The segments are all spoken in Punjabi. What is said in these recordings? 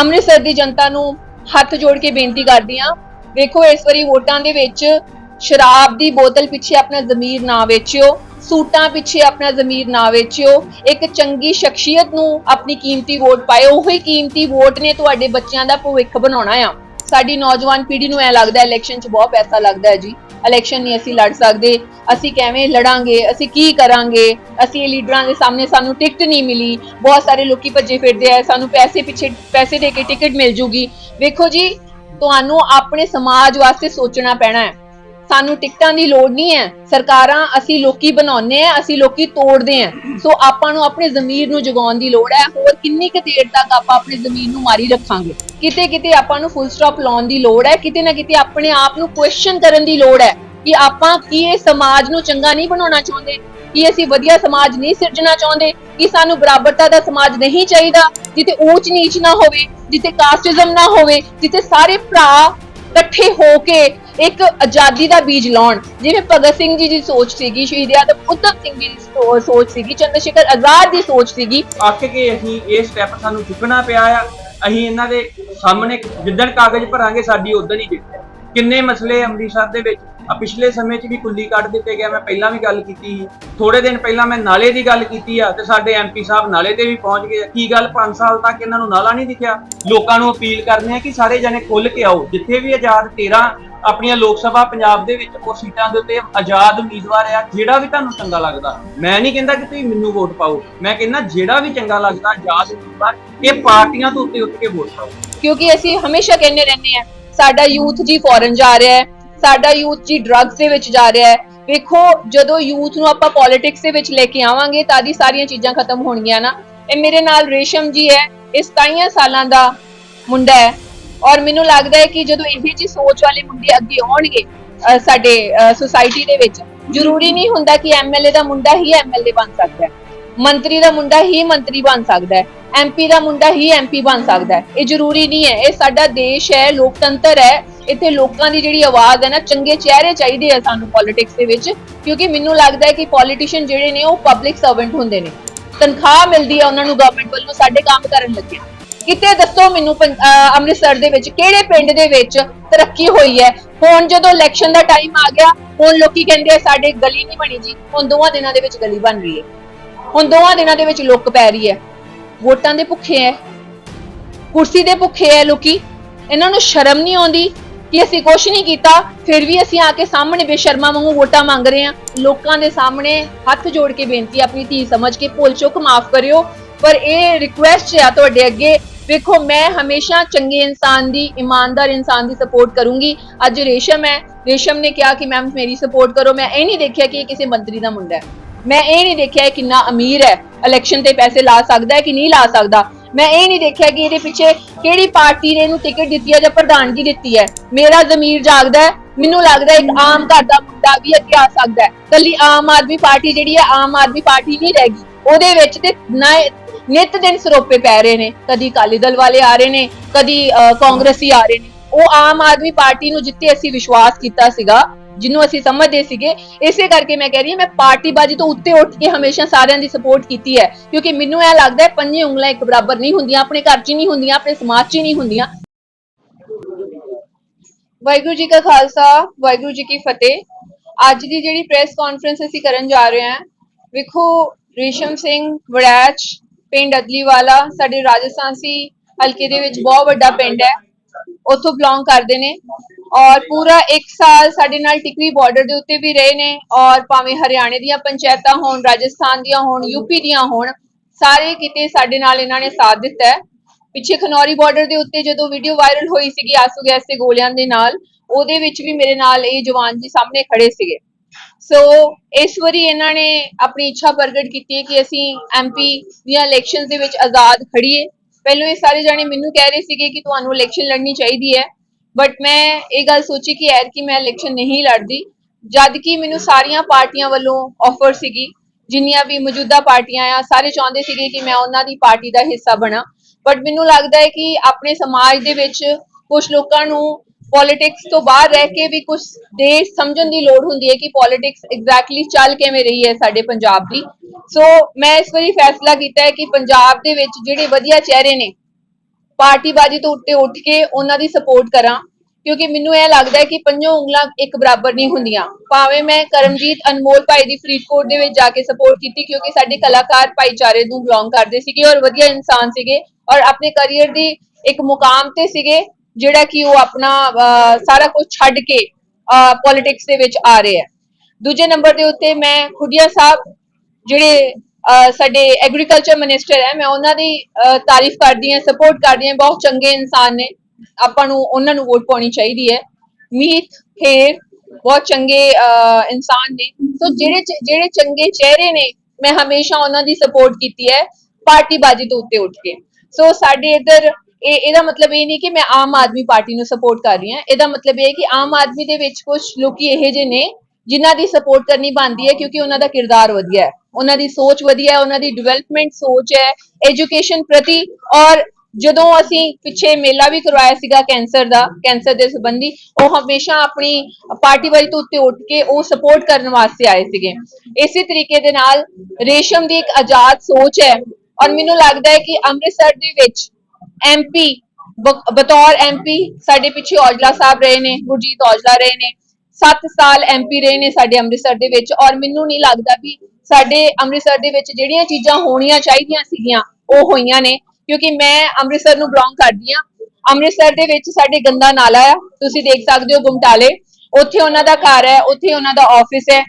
ਅੰਮ੍ਰਿਤਸਰ ਦੀ ਜਨਤਾ ਨੂੰ ਹੱਥ ਜੋੜ ਕੇ ਬੇਨਤੀ ਕਰਦੀ ਹਾਂ, ਵੇਖੋ ਇਸ ਵਾਰੀ ਵੋਟਾਂ ਦੇ ਵਿੱਚ ਸ਼ਰਾਬ ਦੀ ਬੋਤਲ ਪਿੱਛੇ ਆਪਣਾ ਜ਼ਮੀਰ ਨਾ ਵੇਚਿਓ, ਸੂਟਾਂ ਪਿੱਛੇ ਆਪਣਾ ਜ਼ਮੀਰ ਨਾ ਵੇਚਿਓ, ਇੱਕ ਚੰਗੀ ਸ਼ਖਸੀਅਤ ਨੂੰ ਆਪਣੀ ਕੀਮਤੀ ਵੋਟ ਪਾਇਓ, ਉਹੀ ਕੀਮਤੀ ਵੋਟ ਨੇ ਤੁਹਾਡੇ ਬੱਚਿਆਂ ਦਾ ਭਵਿੱਖ ਬਣਾਉਣਾ ਆ। ਸਾਡੀ ਨੌਜਵਾਨ ਪੀੜ੍ਹੀ ਨੂੰ ਐ ਲੱਗਦਾ ਇਲੈਕਸ਼ਨ 'ਚ ਬਹੁਤ ਪੈਸਾ ਲੱਗਦਾ ਹੈ ਜੀ। ਇਲੈਕਸ਼ਨ ਨਹੀਂ ਅਸੀਂ ਲੜ ਸਕਦੇ। ਅਸੀਂ ਕਿਵੇਂ ਲੜਾਂਗੇ? ਅਸੀਂ ਕੀ ਕਰਾਂਗੇ? ਅਸੀਂ ਲੀਡਰਾਂ ਦੇ ਸਾਹਮਣੇ ਸਾਨੂੰ ਟਿਕਟ ਨਹੀਂ ਮਿਲੀ। ਬਹੁਤ ਸਾਰੇ ਲੋਕੀ ਭੱਜੇ ਫਿਰਦੇ ਆ। ਸਾਨੂੰ ਪੈਸੇ ਪਿੱਛੇ, ਪੈਸੇ ਦੇ ਕੇ ਟਿਕਟ ਮਿਲ ਜੂਗੀ। ਵੇਖੋ ਜੀ, ਤੁਹਾਨੂੰ ਆਪਣੇ ਸਮਾਜ ਵਾਸਤੇ ਸੋਚਣਾ ਪੈਣਾ ਹੈ। ਸਾਨੂੰ ਟਿਕਟਾਂ ਦੀ ਲੋੜ ਨਹੀਂ ਹੈ। ਸਰਕਾਰਾਂ ਅਸੀਂ ਲੋਕੀ ਬਣਾਉਂਦੇ ਆ ਅਸੀਂ ਲੋਕੀ ਤੋੜਦੇ ਆ ਸੋ ਆਪਾਂ ਨੂੰ ਆਪਣੇ ਜ਼ਮੀਰ ਨੂੰ ਜਗਾਉਣ ਦੀ ਲੋੜ ਹੈ। ਹੋਰ ਕਿੰਨੀ ਕੁ ਦੇਰ ਤੱਕ ਆਪਾਂ ਆਪਣੇ ਜ਼ਮੀਰ ਨੂੰ ਮਾਰੀ ਰੱਖਾਂਗੇ? ਕਿਤੇ ਕਿਤੇ ਆਪਾਂ ਨੂੰ ਫੁੱਲ ਸਟਾਪ ਲਾਉਣ ਦੀ ਲੋੜ ਹੈ। ਕਿਤੇ ਨਾ ਕਿਤੇ ਆਪਣੇ ਆਪ ਨੂੰ ਕੁਐਸਚਨ ਕਰਨ ਦੀ ਲੋੜ ਹੈ ਕਿ ਆਪਾਂ ਕੀ ਇਹ ਸਮਾਜ ਨੂੰ ਚੰਗਾ ਨਹੀਂ ਬਣਾਉਣਾ ਚਾਹੁੰਦੇ? ਕਿ ਅਸੀਂ ਵਧੀਆ ਸਮਾਜ ਨਹੀਂ ਸਿਰਜਣਾ ਚਾਹੁੰਦੇ? ਕਿ ਸਾਨੂੰ ਬਰਾਬਰਤਾ ਦਾ ਸਮਾਜ ਨਹੀਂ ਚਾਹੀਦਾ? ਜਿੱਥੇ ਊਚ ਨੀਚ ਨਾ ਹੋਵੇ, ਜਿੱਥੇ ਕਾਸਟਿਜ਼ਮ ਨਾ ਹੋਵੇ, ਜਿੱਥੇ ਸਾਰੇ ਭਰਾ ਇਕੱਠੇ ਹੋ ਕੇ ਇੱਕ ਆਜ਼ਾਦੀ ਦਾ ਬੀਜ ਲਾਉਣ। ਜਿਵੇਂ ਭਗਤ ਸਿੰਘ ਜੀ ਦੀ ਸੋਚ ਸੀਗੀ ਸ਼ਹੀਦ ਆਦਮ ਉਧਮ ਸਿੰਘ ਜੀ ਦੀ ਸੋ- ਸੋਚ ਸੀਗੀ, ਚੰਦਰ ਸ਼ੇਖਰ ਆਜ਼ਾਦ ਦੀ ਸੋਚ ਸੀਗੀ। ਅੱਕ ਕੇ ਅਸੀਂ ਇਹ ਸਟੈਪ ਸਾਨੂੰ ਚੁੱਕਣਾ ਪਿਆ ਆ। ਅਸੀਂ ਇਹਨਾਂ ਦੇ ਸਾਹਮਣੇ ਜਿੱਦਣ ਕਾਗਜ਼ ਭਰਾਂਗੇ, ਸਾਡੀ ਉਦਣ ਹੀ ਜਿੱਤ ਕਿੰਨੇ ਮਸਲੇ ਅੰਮ੍ਰਿਤਸਰ ਦੇ ਵਿੱਚ? ਆ ਪਿਛਲੇ ਸਮੇਂ 'ਚ ਵੀ ਕੁੱਲੀ ਕੱਢ ਦਿੱਤੇ ਗਿਆ ਮੈਂ ਪਹਿਲਾਂ ਵੀ ਗੱਲ ਕੀਤੀ। ਸੀ ਥੋੜੇ ਦਿਨ ਪਹਿਲਾਂ ਮੈਂ ਨਾਲੇ ਦੀ ਗੱਲ ਕੀਤੀ ਆ ਤੇ ਸਾਡੇ ਐਮਪੀ ਸਾਹਿਬ ਨਾਲੇ ਤੇ ਵੀ ਪਹੁੰਚ ਗਏ ਕੀ ਗੱਲ 5 ਸਾਲ ਤੱਕ ਇਹਨਾਂ ਨੂੰ ਨਾਲਾ ਨਹੀਂ ਦਿਖਿਆ? ਲੋਕਾਂ ਨੂੰ ਅਪੀਲ ਕਰਨੇ ਆ ਕਿ ਸਾਰੇ ਜਣੇ ਖੁੱਲ ਕੇ ਆਓ। ਜਿੱਥੇ ਵੀ ਆਜ਼ਾਦ 13 ਆਪਣੀਆਂ ਲੋਕ ਸਭਾ ਪੰਜਾਬ ਦੇ ਵਿੱਚ ਉਹ ਸੀਟਾਂ ਦੇ ਉੱਤੇ ਆਜ਼ਾਦ ਉਮੀਦਵਾਰ ਆ, ਜਿਹੜਾ ਵੀ ਤੁਹਾਨੂੰ ਚੰਗਾ ਲੱਗਦਾ। ਮੈਂ ਨਹੀਂ ਕਹਿੰਦਾ ਕਿ ਤੁਸੀਂ ਮੈਨੂੰ ਵੋਟ ਪਾਓ। ਮੈਂ ਕਹਿੰਦਾ ਜਿਹੜਾ ਵੀ ਚੰਗਾ ਲੱਗਦਾ, ਆਜ਼ਾਦ ਉਮੀਦਵਾਰ, ਇਹ ਪਾਰਟੀਆਂ ਤੋਂ ਉੱਤੇ ਉੱਠ ਕੇ ਵੋਟ ਪਾਓ। ਕਿਉਂਕਿ ਅਸੀਂ ਹਮੇਸ਼ਾ ਕਹਿੰਦੇ ਰਹਿੰਦੇ ਆ ਸਾਡਾ ਯੂਥ ਜੀ ਫੋਰਨ ਜਾ ਰਿਹਾ ਹੈ, ਸਾਡਾ ਯੂਥ ਜੀ ਡਰੱਗਸ ਦੇ ਵਿੱਚ ਜਾ ਰਿਹਾ ਹੈ। ਵੇਖੋ, ਜਦੋਂ ਯੂਥ ਨੂੰ ਆਪਾਂ ਪੋਲਿਟਿਕਸ ਦੇ ਵਿੱਚ ਲੈ ਕੇ ਆਵਾਂਗੇ, ਤਾਂ ਦੀ ਸਾਰੀਆਂ ਚੀਜ਼ਾਂ ਖਤਮ ਹੋਣਗੀਆਂ ਨਾ। ਇਹ ਮੇਰੇ ਨਾਲ ਰੇਸ਼ਮ ਜੀ ਹੈ, ਇਹ 27 ਸਾਲਾਂ ਦਾ ਮੁੰਡਾ ਹੈ। ਔਰ ਮੈਨੂੰ ਲੱਗਦਾ ਹੈ ਕਿ ਜਦੋਂ ਇਹੋ ਜੀ ਸੋਚ ਵਾਲੇ ਮੁੰਡੇ ਅੱਗੇ ਆਉਣਗੇ ਸਾਡੇ ਸੁਸਾਇਟੀ ਦੇ ਵਿੱਚ, ਜ਼ਰੂਰੀ ਨਹੀਂ ਹੁੰਦਾ ਕਿ ਐਮਐਲਏ ਦਾ ਮੁੰਡਾ ਹੀ ਐਮਐਲਏ ਬਣ ਸਕਦਾ ਹੈ। ਮੰਤਰੀ ਦਾ ਮੁੰਡਾ ਹੀ ਮੰਤਰੀ ਬਣ ਸਕਦਾ ਹੈ। ਐਮਪੀ ਦਾ ਮੁੰਡਾ ਹੀ ਐਮਪੀ ਬਣ ਸਕਦਾ ਹੈ। ਇਹ ਜ਼ਰੂਰੀ ਨਹੀਂ ਹੈ। ਇਹ ਸਾਡਾ ਦੇਸ਼ ਹੈ, ਲੋਕਤੰਤਰ ਹੈ। ਇੱਥੇ ਲੋਕਾਂ ਦੀ ਜਿਹੜੀ ਆਵਾਜ਼ ਹੈ ਨਾ, ਚੰਗੇ ਚਿਹਰੇ ਚਾਹੀਦੇ ਆ ਸਾਨੂੰ ਪੋਲਿਟਿਕਸ ਦੇ ਵਿੱਚ, ਕਿਉਂਕਿ ਮੈਨੂੰ ਲੱਗਦਾ ਹੈ ਕਿ ਪੋਲੀਟੀਸ਼ੀਅਨ ਜਿਹੜੇ ਨੇ ਉਹ ਪਬਲਿਕ ਸਰਵੈਂਟ ਹੁੰਦੇ ਨੇ। ਤਨਖਾਹ ਮਿਲਦੀ ਹੈ ਉਹਨਾਂ ਨੂੰ ਗਵਰਨਮੈਂਟ ਵੱਲੋਂ, ਸਾਡੇ ਕੰਮ ਕਰਨ ਲੱਗਿਆ। ਕਿਤੇ ਦੱਸੋ ਮੈਨੂੰ ਪੰ- ਅਹ ਅੰਮ੍ਰਿਤਸਰ ਦੇ ਵਿੱਚ ਕਿਹੜੇ ਪਿੰਡ ਦੇ ਵਿੱਚ ਤਰੱਕੀ ਹੋਈ ਹੈ? ਹੁਣ ਜਦੋਂ ਇਲੈਕਸ਼ਨ ਦਾ ਟਾਈਮ ਆ ਗਿਆ, ਹੁਣ ਲੋਕੀ ਕਹਿੰਦੇ ਆ, ਸਾਡੇ ਗਲੀ ਨਹੀਂ ਬਣੀ ਜੀ। ਹੁਣ ਦੋਵਾਂ ਦਿਨਾਂ ਦੇ ਵਿੱਚ ਗਲੀ ਬਣ ਰਹੀ ਹੈ। ਹੁਣ ਦੋਵਾਂ ਦਿਨਾਂ ਦੇ ਵਿੱਚ ਲੁੱਕ ਪੈ ਰਹੀ ਹੈ। ਵੋਟਾਂ ਦੇ ਭੁੱਖੇ ਐ। ਕੁਰਸੀ ਦੇ ਭੁੱਖੇ ਐ ਲੋਕੀ। ਇਹਨਾਂ ਨੂੰ ਸ਼ਰਮ ਨਹੀਂ ਆਉਂਦੀ ਕਿ ਅਸੀਂ ਕੁਝ ਨਹੀਂ ਕੀਤਾ, ਫਿਰ ਵੀ ਅਸੀਂ ਆ ਕੇ ਸਾਹਮਣੇ ਬੇਸ਼ਰਮਾ ਵਾਂਗੂ ਵੋਟਾਂ ਮੰਗ ਰਹੇ ਹਾਂ। ਲੋਕਾਂ ਦੇ ਸਾਹਮਣੇ ਹੱਥ ਜੋੜ ਕੇ ਬੇਨਤੀ ਆਪਣੀ ਧੀ ਸਮਝ ਕੇ, ਭੁੱਲ ਚੁੱਕ ਮਾਫ ਕਰਿਓ। ਪਰ ਇਹ ਰਿਕੁਐਸਟ ਹੈ ਤੁਹਾਡੇ ਅੱਗੇ। ਵੇਖੋ, ਮੈਂ ਹਮੇਸ਼ਾ ਚੰਗੇ ਇਨਸਾਨ ਦੀ, ਇਮਾਨਦਾਰ ਇਨਸਾਨ ਦੀ ਸਪੋਰਟ ਕਰੂੰਗੀ। ਅੱਜ ਰੇਸ਼ਮ ਹੈ। ਰੇਸ਼ਮ ਨੇ ਕਿਹਾ ਕਿ ਮੈਮ ਮੇਰੀ ਸਪੋਰਟ ਕਰੋ। ਮੈਂ ਇਹ ਨਹੀਂ ਦੇਖਿਆ ਕਿ ਇਹ ਕਿਸੇ ਮੰਤਰੀ ਦਾ ਮੁੰਡਾ ਹੈ। ਮੈਂ ਇਹ ਨਹੀਂ ਦੇਖਿਆ ਇਹ ਕਿੰਨਾ ਅਮੀਰ ਹੈ। ਇਲੈਕਸ਼ਨ ਤੇ ਪੈਸੇ ਲਾ ਸਕਦਾ ਹੈ ਕਿ ਨਹੀਂ ਲਾ ਸਕਦਾ। ਮੈਂ ਇਹ ਨਹੀਂ ਦੇਖਿਆ ਕਿ ਇਹਦੇ ਪਿੱਛੇ ਕਿਹੜੀ ਪਾਰਟੀ ਨੇ ਇਹਨੂੰ ਟਿਕਟ ਦਿੱਤੀ ਹੈ ਜਾਂ ਪ੍ਰਧਾਨਗੀ ਦਿੱਤੀ ਹੈ। ਮੇਰਾ ਜ਼ਮੀਰ ਜਾਗਦਾ ਹੈ। ਮੈਨੂੰ ਲੱਗਦਾ ਇੱਕ ਆਮ ਘਰ ਦਾ ਮੁੰਡਾ ਵੀ ਅੱਗੇ ਆ ਸਕਦਾ ਹੈ। ਕੱਲੀ ਆਮ ਆਦਮੀ ਪਾਰਟੀ ਜਿਹੜੀ ਹੈ, ਆਮ ਆਦਮੀ ਪਾਰਟੀ ਨਹੀਂ ਰਹਿ ਗਈ। ਉਹਦੇ ਵਿੱਚ ਤੇ ਨਾ ਨਿਤ ਦਿਨ ਸਰੋਪੇ ਪੈ ਰਹੇ ਨੇ। ਕਦੀ ਅਕਾਲੀ ਦਲ ਵਾਲੇ ਆ ਰਹੇ ਨੇ, ਕਦੀ ਕਾਂਗਰਸੀ ਆ ਰਹੇ ਨੇ। ਉਹ ਆਮ ਆਦਮੀ ਪਾਰਟੀ ਨੂੰ ਜਿੱਤੇ ਅਸੀਂ ਵਿਸ਼ਵਾਸ ਕੀਤਾ ਸੀਗਾ। ਜਿਹਨੂੰ ਅਸੀਂ ਸਮਝਦੇ ਸੀਗੇ, ਇਸੇ ਕਰਕੇ ਮੈਂ ਕਹਿ ਰਹੀ ਹਾਂ, ਮੈਂ ਪਾਰਟੀਬਾਜ਼ੀ ਤੋਂ ਉੱਤੇ ਉੱਠ ਕੇ ਹਮੇਸ਼ਾ ਸਾਰਿਆਂ ਦੀ ਸਪੋਰਟ ਕੀਤੀ ਹੈ। ਕਿਉਂਕਿ ਮੈਨੂੰ ਇਹ ਲੱਗਦਾ ਹੈ, ਪੰਜੇ ਉਂਗਲਾਂ ਇੱਕ ਬਰਾਬਰ ਨਹੀਂ ਹੁੰਦੀਆਂ, ਆਪਣੇ ਘਰ 'ਚ ਨਹੀਂ ਹੁੰਦੀਆਂ, ਆਪਣੇ ਸਮਾਜ 'ਚ ਨਹੀਂ ਹੁੰਦੀਆਂ। ਵਾਹਿਗੁਰੂ ਜੀ ਕਾ ਖਾਲਸਾ, ਵਾਹਿਗੁਰੂ ਜੀ ਕੀ ਫਤਿਹ। ਅੱਜ ਦੀ ਜਿਹੜੀ ਪ੍ਰੈਸ ਕਾਨਫਰੰਸ ਅਸੀਂ ਕਰਨ ਜਾ ਰਹੇ ਹਾਂ, ਵੇਖੋ ਰੇਸ਼ਮ ਸਿੰਘ ਵੜੈਚ, ਪਿੰਡ ਅਦਲੀਵਾਲਾ, ਸਾਡੇ ਰਾਜਸਥਾਨ ਸੀ ਹਲਕੇ ਦੇ ਵਿੱਚ ਬਹੁਤ ਵੱਡਾ ਪਿੰਡ ਹੈ। ਉੱਥੋਂ ਬਿਲੋਂਗ ਕਰਦੇ ਨੇ। ਔਰ ਪੂਰਾ 1 ਸਾਲ ਸਾਡੇ ਨਾਲ ਟਿਕਰੀ ਬਾਰਡਰ ਦੇ ਉੱਤੇ ਵੀ ਰਹੇ ਨੇ ਔਰ ਭਾਵੇਂ ਹਰਿਆਣੇ ਦੀਆਂ ਪੰਚਾਇਤਾਂ ਹੋਣ, ਰਾਜਸਥਾਨ ਦੀਆਂ ਹੋਣ, ਯੂਪੀ ਦੀਆਂ ਹੋਣ, ਸਾਰੇ ਕਿਤੇ ਸਾਡੇ ਨਾਲ ਇਹਨਾਂ ਨੇ ਸਾਥ ਦਿੱਤਾ ਹੈ। ਪਿੱਛੇ ਖਨੌਰੀ ਬਾਰਡਰ ਦੇ ਉੱਤੇ ਜਦੋਂ ਵੀਡੀਓ ਵਾਇਰਲ ਹੋਈ ਸੀਗੀ ਆਸੂ ਗੈਸ ਦੇ ਗੋਲਿਆਂ ਦੇ ਨਾਲ, ਉਹਦੇ ਵਿੱਚ ਵੀ ਮੇਰੇ ਨਾਲ ਇਹ ਜਵਾਨ ਜੀ ਸਾਹਮਣੇ ਖੜੇ ਸੀਗੇ। ਸੋ ਇਸ ਵਾਰੀ ਇਹਨਾਂ ਨੇ ਆਪਣੀ ਇੱਛਾ ਪ੍ਰਗਟ ਕੀਤੀ ਹੈ ਕਿ ਅਸੀਂ ਐਮਪੀ ਦੀਆਂ ਇਲੈਕਸ਼ਨਸ ਦੇ ਵਿੱਚ ਆਜ਼ਾਦ ਖੜੀਏ ਪਹਿਲਾਂ ਇਹ ਸਾਰੇ ਜਾਣੇ ਮੈਨੂੰ ਕਹਿ ਰਹੇ ਸੀਗੇ ਕਿ ਤੁਹਾਨੂੰ ਇਲੈਕਸ਼ਨ ਲੜਨੀ ਚਾਹੀਦੀ ਹੈ। ਬਟ ਮੈਂ ਇਹ ਗੱਲ ਸੋਚੀ ਕਿ ਐਰ ਕਿ ਮੈਂ ਇਲੈਕਸ਼ਨ ਨਹੀਂ ਲੜਦੀ। ਜਦ ਕਿ ਮੈਨੂੰ ਸਾਰੀਆਂ ਪਾਰਟੀਆਂ ਵੱਲੋਂ ਆਫਰ ਸੀਗੀ, ਜਿੰਨੀਆਂ ਵੀ ਮੌਜੂਦਾ ਪਾਰਟੀਆਂ ਆ, ਸਾਰੇ ਚਾਹੁੰਦੇ ਸੀਗੇ ਕਿ ਮੈਂ ਉਹਨਾਂ ਦੀ ਪਾਰਟੀ ਦਾ ਹਿੱਸਾ ਬਣਾ। ਬਟ ਮੈਨੂੰ ਲੱਗਦਾ ਹੈ ਕਿ ਆਪਣੇ ਸਮਾਜ ਦੇ ਵਿੱਚ ਕੁਝ ਲੋਕਾਂ ਨੂੰ ਪੋਲਿਟਿਕਸ ਤੋਂ ਬਾਹਰ ਰਹਿ ਕੇ ਵੀ ਕੁਝ ਦੇਸ਼ ਸਮਝਣ ਦੀ ਲੋੜ ਹੁੰਦੀ ਹੈ ਕਿ ਪੋਲਿਟਿਕਸ ਐਗਜ਼ੈਕਟਲੀ ਚੱਲ ਕਿਵੇਂ ਰਹੀ ਹੈ ਸਾਡੇ ਪੰਜਾਬ ਦੀ। ਸੋ ਮੈਂ ਇਸ ਵਾਰੀ ਫੈਸਲਾ ਕੀਤਾ ਹੈ ਕਿ ਪੰਜਾਬ ਦੇ ਵਿੱਚ ਜਿਹੜੇ ਵਧੀਆ ਚਿਹਰੇ ਨੇ ਪਾਰਟੀਬਾਜ਼ੀ ਤੋਂ ਉੱਤੇ ਉੱਠ ਕੇ ਉਹਨਾਂ ਦੀ ਸਪੋਰਟ ਕਰਾਂ, ਕਿਉਂਕਿ ਮੈਨੂੰ ਇਹ ਲੱਗਦਾ ਹੈ ਕਿ ਪੰਜੋਂ ਉਂਗਲਾਂ ਇੱਕ ਬਰਾਬਰ ਨਹੀਂ ਹੁੰਦੀਆਂ। ਭਾਵੇਂ ਮੈਂ ਕਰਮਜੀਤ ਅਨਮੋਲ ਭਾਈ ਦੀ ਫਰੀਦਕੋਟ ਦੇ ਵਿੱਚ ਜਾ ਕੇ ਸਪੋਰਟ ਕੀਤੀ, ਕਿਉਂਕਿ ਸਾਡੇ ਕਲਾਕਾਰ ਭਾਈਚਾਰੇ ਨੂੰ ਬਿਲੋਂਗ ਕਰਦੇ ਸੀਗੇ ਔਰ ਵਧੀਆ ਇਨਸਾਨ ਸੀਗੇ ਔਰ ਆਪਣੇ ਕੈਰੀਅਰ ਦੀ ਇੱਕ ਮੁਕਾਮ ਤੇ ਸੀਗੇ, ਜਿਹੜਾ ਕਿ ਉਹ ਆਪਣਾ ਸਾਰਾ ਕੁਝ ਛੱਡ ਕੇ ਪੋਲਿਟਿਕਸ ਦੇ ਵਿੱਚ ਆ ਰਹੇ ਹੈ। ਦੂਜੇ ਨੰਬਰ ਦੇ ਉੱਤੇ ਮੈਂ ਖੁੱਡੀਆ ਸਾਹਿਬ, ਜਿਹੜੇ ਸਾਡੇ ਐਗਰੀਕਲਚਰ ਮਿਨਿਸਟਰ ਹੈ, ਮੈਂ ਉਹਨਾਂ ਦੀ ਤਾਰੀਫ ਕਰਦੀ ਹਾਂ ਸਪੋਰਟ ਕਰਦੀ ਹਾਂ, ਬਹੁਤ ਚੰਗੇ ਇਨਸਾਨ ਨੇ। ਆਪਾਂ ਨੂੰ, ਉਹਨਾਂ ਨੂੰ ਵੋਟ ਪਾਉਣੀ ਚਾਹੀਦੀ ਹੈ। ਮੀਤ, ਹੇਰ, ਬਹੁਤ ਚੰਗੇ ਇਨਸਾਨ ਨੇ। ਸੋ ਜਿਹੜੇ ਚ- ਜਿਹੜੇ ਚੰਗੇ ਚਿਹਰੇ ਨੇ, ਮੈਂ ਹਮੇਸ਼ਾ ਉਹਨਾਂ ਦੀ ਸਪੋਰਟ ਕੀਤੀ ਹੈ, ਪਾਰਟੀਬਾਜ਼ੀ ਤੋਂ ਉੱਤੇ ਉੱਠ ਕੇ। ਸੋ ਸਾਡੇ ਇੱਧਰ, ਇਹ, ਇਹਦਾ ਮਤਲਬ ਇਹ ਨਹੀਂ ਕਿ ਮੈਂ ਆਮ ਆਦਮੀ ਪਾਰਟੀ ਨੂੰ ਸਪੋਰਟ ਕਰ ਰਹੀ ਹਾਂ। ਇਹਦਾ ਮਤਲਬ ਇਹ ਹੈ ਕਿ ਆਮ ਆਦਮੀ ਦੇ ਵਿੱਚ ਕੁਝ ਲੋਕੀ ਇਹੋ ਜਿਹੇ ਨੇ, ਜਿਨ੍ਹਾਂ ਦੀ ਸਪੋਰਟ ਕਰਨੀ ਬਣਦੀ ਹੈ, ਕਿਉਂਕਿ ਉਹਨਾਂ ਦਾ ਕਿਰਦਾਰ ਵਧੀਆ ਹੈ। ਉਹਨਾਂ ਦੀ ਸੋਚ ਵਧੀਆ ਹੈ, ਉਹਨਾਂ ਦੀ ਡਿਵੈਲਪਮੈਂਟ ਸੋਚ ਹੈ ਐਜੂਕੇਸ਼ਨ ਪ੍ਰਤੀ ਔਰ ਜਦੋਂ ਅਸੀਂ ਪਿੱਛੇ ਮੇਲਾ ਵੀ ਕਰਵਾਇਆ ਸੀਗਾ ਕੈਂਸਰ ਦਾ, ਕੈਂਸਰ ਦੇ ਸੰਬੰਧੀ, ਉਹ ਹਮੇਸ਼ਾ ਆਪਣੀ ਪਾਰਟੀ ਵਾਲੀ ਤੋਂ ਉੱਤੇ ਉੱਠ ਕੇ ਉਹ ਸਪੋਰਟ ਕਰਨ ਵਾਸਤੇ ਆਏ ਸੀਗੇ। ਇਸੇ ਤਰੀਕੇ ਦੇ ਨਾਲ ਰੇਸ਼ਮ ਦੀ ਇੱਕ ਆਜ਼ਾਦ ਸੋਚ ਹੈ ਔਰ ਮੈਨੂੰ ਲੱਗਦਾ ਹੈ ਕਿ ਅੰਮ੍ਰਿਤਸਰ ਦੇ ਵਿੱਚ ਐਮਪੀ ਬਤੌਰ ਐਮਪੀ ਸਾਡੇ ਪਿੱਛੇ ਔਜਲਾ ਸਾਹਿਬ ਰਹੇ ਨੇ, ਗੁਰਜੀਤ ਔਜਲਾ ਰਹੇ ਨੇ 7 ਸਾਲ ਐਮਪੀ ਰਹੇ ਨੇ ਸਾਡੇ ਅੰਮ੍ਰਿਤਸਰ ਦੇ ਵਿੱਚ ਔਰ ਮੈਨੂੰ ਨਹੀਂ ਲੱਗਦਾ ਵੀ ਸਾਡੇ ਅੰਮ੍ਰਿਤਸਰ ਦੇ ਵਿੱਚ ਜਿਹੜੀਆਂ ਚੀਜ਼ਾਂ ਹੋਣੀਆਂ ਚਾਹੀਦੀਆਂ ਸੀਗੀਆਂ, ਉਹ ਹੋਈਆਂ ਨੇ, ਕਿਉਂਕਿ ਮੈਂ ਅੰਮ੍ਰਿਤਸਰ ਨੂੰ ਬਿਲੋਂਗ ਕਰਦੀ ਆ ਅੰਮ੍ਰਿਤਸਰ ਦੇ ਵਿੱਚ ਸਾਡੇ ਗੰਦਾ ਨਾਲਾ ਆ, ਤੁਸੀਂ ਦੇਖ ਸਕਦੇ ਹੋ ਗੁਮਟਾਲੇ। ਉੱਥੇ ਉਹਨਾਂ ਦਾ ਘਰ ਹੈ, ਉੱਥੇ ਉਹਨਾਂ ਦਾ ਆਫਿਸ ਹੈ।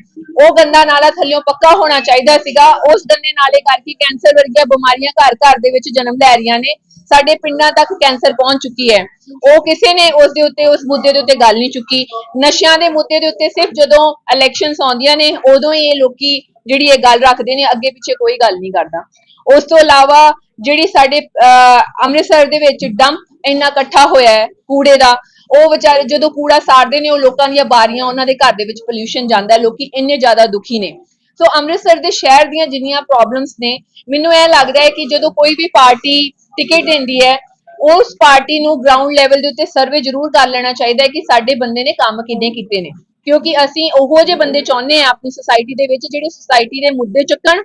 ਉਹ ਗੰਦਾ ਨਾਲਾ ਥੱਲਿਓਂ ਪੱਕਾ ਹੋਣਾ ਚਾਹੀਦਾ ਸੀਗਾ। ਉਸ ਗੰਦੇ ਨਾਲੇ ਕਰਕੇ ਕੈਂਸਰ ਵਰਗੀਆਂ ਬਿਮਾਰੀਆਂ ਘਰ ਘਰ ਦੇ ਵਿੱਚ ਜਨਮ ਲੈ ਰਹੀਆਂ ਨੇ। ਸਾਡੇ ਪਿੰਡਾਂ ਤੱਕ ਕੈਂਸਰ ਪਹੁੰਚ ਚੁੱਕੀ ਹੈ। ਉਹ ਕਿਸੇ ਨੇ ਉਸ ਦੇ ਉੱਤੇ, ਉਸ ਮੁੱਦੇ ਦੇ ਉੱਤੇ ਗੱਲ ਨਹੀਂ ਚੁੱਕੀ। ਨਸ਼ਿਆਂ ਦੇ ਮੁੱਦੇ ਦੇ ਉੱਤੇ ਸਿਰਫ ਜਦੋਂ ਇਲੈਕਸ਼ਨਸ ਆਉਂਦੀਆਂ ਨੇ, ਉਦੋਂ ਹੀ ਇਹ ਲੋਕੀ ਜਿਹੜੀ ਇਹ ਗੱਲ ਰੱਖਦੇ ਨੇ, ਅੱਗੇ ਪਿੱਛੇ ਕੋਈ ਗੱਲ ਨਹੀਂ ਕਰਦਾ। ਉਸ ਤੋਂ ਇਲਾਵਾ ਜਿਹੜੀ ਸਾਡੇ ਅੰਮ੍ਰਿਤਸਰ ਦੇ ਵਿੱਚ ਡੰਪ ਇੰਨਾ ਇਕੱਠਾ ਹੋਇਆ ਹੈ, ਕੂੜੇ ਦਾ, ਉਹ ਵਿਚਾਰੇ ਜਦੋਂ ਕੂੜਾ ਸਾੜਦੇ ਨੇ, ਉਹ ਲੋਕਾਂ ਦੀਆਂ ਬਾਰੀਆਂ ਉਹਨਾਂ ਦੇ ਘਰ ਦੇ ਵਿੱਚ ਪੋਲਿਊਸ਼ਨ ਜਾਂਦਾ ਹੈ, ਲੋਕੀ ਇੰਨੇ ਜ਼ਿਆਦਾ ਦੁਖੀ ਨੇ। ਸੋ ਅੰਮ੍ਰਿਤਸਰ ਦੇ ਸ਼ਹਿਰ ਦੀਆਂ ਜਿੰਨੀਆਂ ਪ੍ਰੋਬਲਮਸ ਨੇ, ਮੈਨੂੰ ਇਹ ਲੱਗਦਾ ਹੈ ਕਿ ਜਦੋਂ ਕੋਈ ਵੀ ਪਾਰਟੀ ਟਿਕਟ ਦਿੰਦੀ ਹੈ, ਉਸ ਪਾਰਟੀ ਨੂੰ ਗਰਾਊਂਡ ਲੈਵਲ ਦੇ ਉੱਤੇ ਸਰਵੇ ਜ਼ਰੂਰ ਕਰ ਲੈਣਾ ਚਾਹੀਦਾ ਹੈ ਕਿ ਸਾਡੇ ਬੰਦੇ ਨੇ ਕੰਮ ਕਿੰਨੇ ਕੀਤੇ ਨੇ। ਕਿਉਂਕਿ ਅਸੀਂ ਉਹੋ ਜਿਹੇ ਬੰਦੇ ਚਾਹੁੰਦੇ ਆ ਆਪਣੀ ਸੁਸਾਇਟੀ ਦੇ ਵਿੱਚ ਜਿਹੜੇ ਸੁਸਾਇਟੀ ਦੇ ਮੁੱਦੇ ਚੁੱਕਣ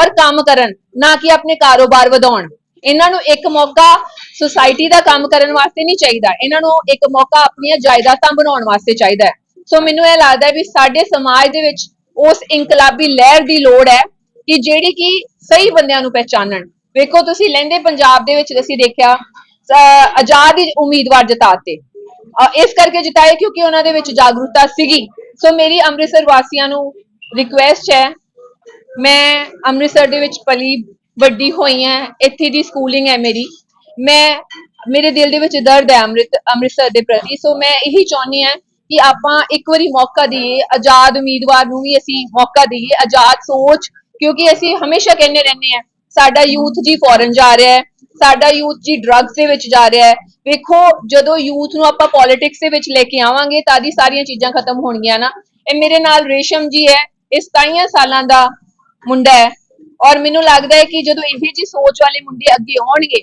ਔਰ ਕੰਮ ਕਰਨ, ਨਾ ਕਿ ਆਪਣੇ ਕਾਰੋਬਾਰ ਵਧਾਉਣ। ਇਹਨਾਂ ਨੂੰ ਇੱਕ ਮੌਕਾ ਸੁਸਾਇਟੀ ਦਾ ਕੰਮ ਕਰਨ ਵਾਸਤੇ ਨਹੀਂ ਚਾਹੀਦਾ। ਇਹਨਾਂ ਨੂੰ ਇੱਕ ਮੌਕਾ ਆਪਣੀਆਂ ਜਾਇਦਾਦਾਂ ਬਣਾਉਣ ਵਾਸਤੇ ਚਾਹੀਦਾ ਸੋ ਮੈਨੂੰ ਇਹ ਲੱਗਦਾ ਵੀ ਸਾਡੇ ਸਮਾਜ ਦੇ ਵਿੱਚ ਉਸ ਇਨਕਲਾਬੀ ਲਹਿਰ ਦੀ ਲੋੜ ਹੈ ਕਿ ਜਿਹੜੀ ਕਿ ਸਹੀ ਬੰਦਿਆਂ ਨੂੰ ਪਹਿਚਾਨਣ। ਵੇਖੋ, ਤੁਸੀਂ ਲਹਿੰਦੇ ਪੰਜਾਬ ਦੇ ਵਿੱਚ ਅਸੀਂ ਦੇਖਿਆ, ਅਹ, ਆਜ਼ਾਦ ਹੀ ਉਮੀਦਵਾਰ ਜਿਤਾਤੇ। ਅਹ ਇਸ ਕਰਕੇ ਜਿਤਾਏ ਕਿਉਂਕਿ ਉਹਨਾਂ ਦੇ ਵਿੱਚ ਜਾਗਰੂਕਤਾ ਸੀਗੀ। ਸੋ ਮੇਰੀ ਅੰਮ੍ਰਿਤਸਰ ਵਾਸੀਆਂ ਨੂੰ ਰਿਕੁਐਸਟ ਹੈ, ਮੈਂ ਅੰਮ੍ਰਿਤਸਰ ਦੇ ਵਿੱਚ ਪਲੀ ਵੱਡੀ ਹੋਈ ਹਾਂ, ਇੱਥੇ ਦੀ ਸਕੂਲਿੰਗ ਹੈ ਮੇਰੀ। ਮੈਂ, ਮੇਰੇ ਦਿਲ ਦੇ ਵਿੱਚ ਦਰਦ ਹੈ ਅੰਮ੍ਰਿਤ, ਅੰਮ੍ਰਿਤਸਰ ਦੇ ਪ੍ਰਤੀ। ਸੋ ਮੈਂ ਇਹੀ ਚਾਹੁੰਦੀ ਹਾਂ ਕਿ ਆਪਾਂ ਇੱਕ ਵਾਰੀ ਮੌਕਾ ਦਈਏ, ਆਜ਼ਾਦ ਉਮੀਦਵਾਰ ਨੂੰ ਵੀ ਅਸੀਂ ਮੌਕਾ ਦਈਏ, ਆਜ਼ਾਦ ਸੋਚ, ਕਿਉਂਕਿ ਅਸੀਂ ਹਮੇਸ਼ਾ ਕਹਿੰਦੇ ਰਹਿੰਦੇ ਆ ਸਾਡਾ ਯੂਥ ਜੀ ਫੋਰਨ ਜਾ ਰਿਹਾ ਹੈ। ਸਾਡਾ ਯੂਥ ਜੀ ਡਰੱਗਸ ਦੇ ਵਿੱਚ ਜਾ ਰਿਹਾ ਹੈ। ਵੇਖੋ, ਜਦੋਂ ਯੂਥ ਨੂੰ ਆਪਾਂ ਪੋਲਿਟਿਕਸ ਦੇ ਵਿੱਚ ਲੈ ਕੇ ਆਵਾਂਗੇ, ਤਾਂ ਦੀ ਸਾਰੀਆਂ ਚੀਜ਼ਾਂ ਖਤਮ ਹੋਣਗੀਆਂ ਨਾ। ਇਹ ਮੇਰੇ ਨਾਲ ਰੇਸ਼ਮ ਜੀ ਹੈ, ਇਹ 27 ਸਾਲਾਂ ਦਾ ਮੁੰਡਾ ਹੈ। ਔਰ ਮੈਨੂੰ ਲੱਗਦਾ ਹੈ ਕਿ ਜਦੋਂ ਇਹੋ ਜੀ ਸੋਚ ਵਾਲੇ ਮੁੰਡੇ ਅੱਗੇ ਆਉਣਗੇ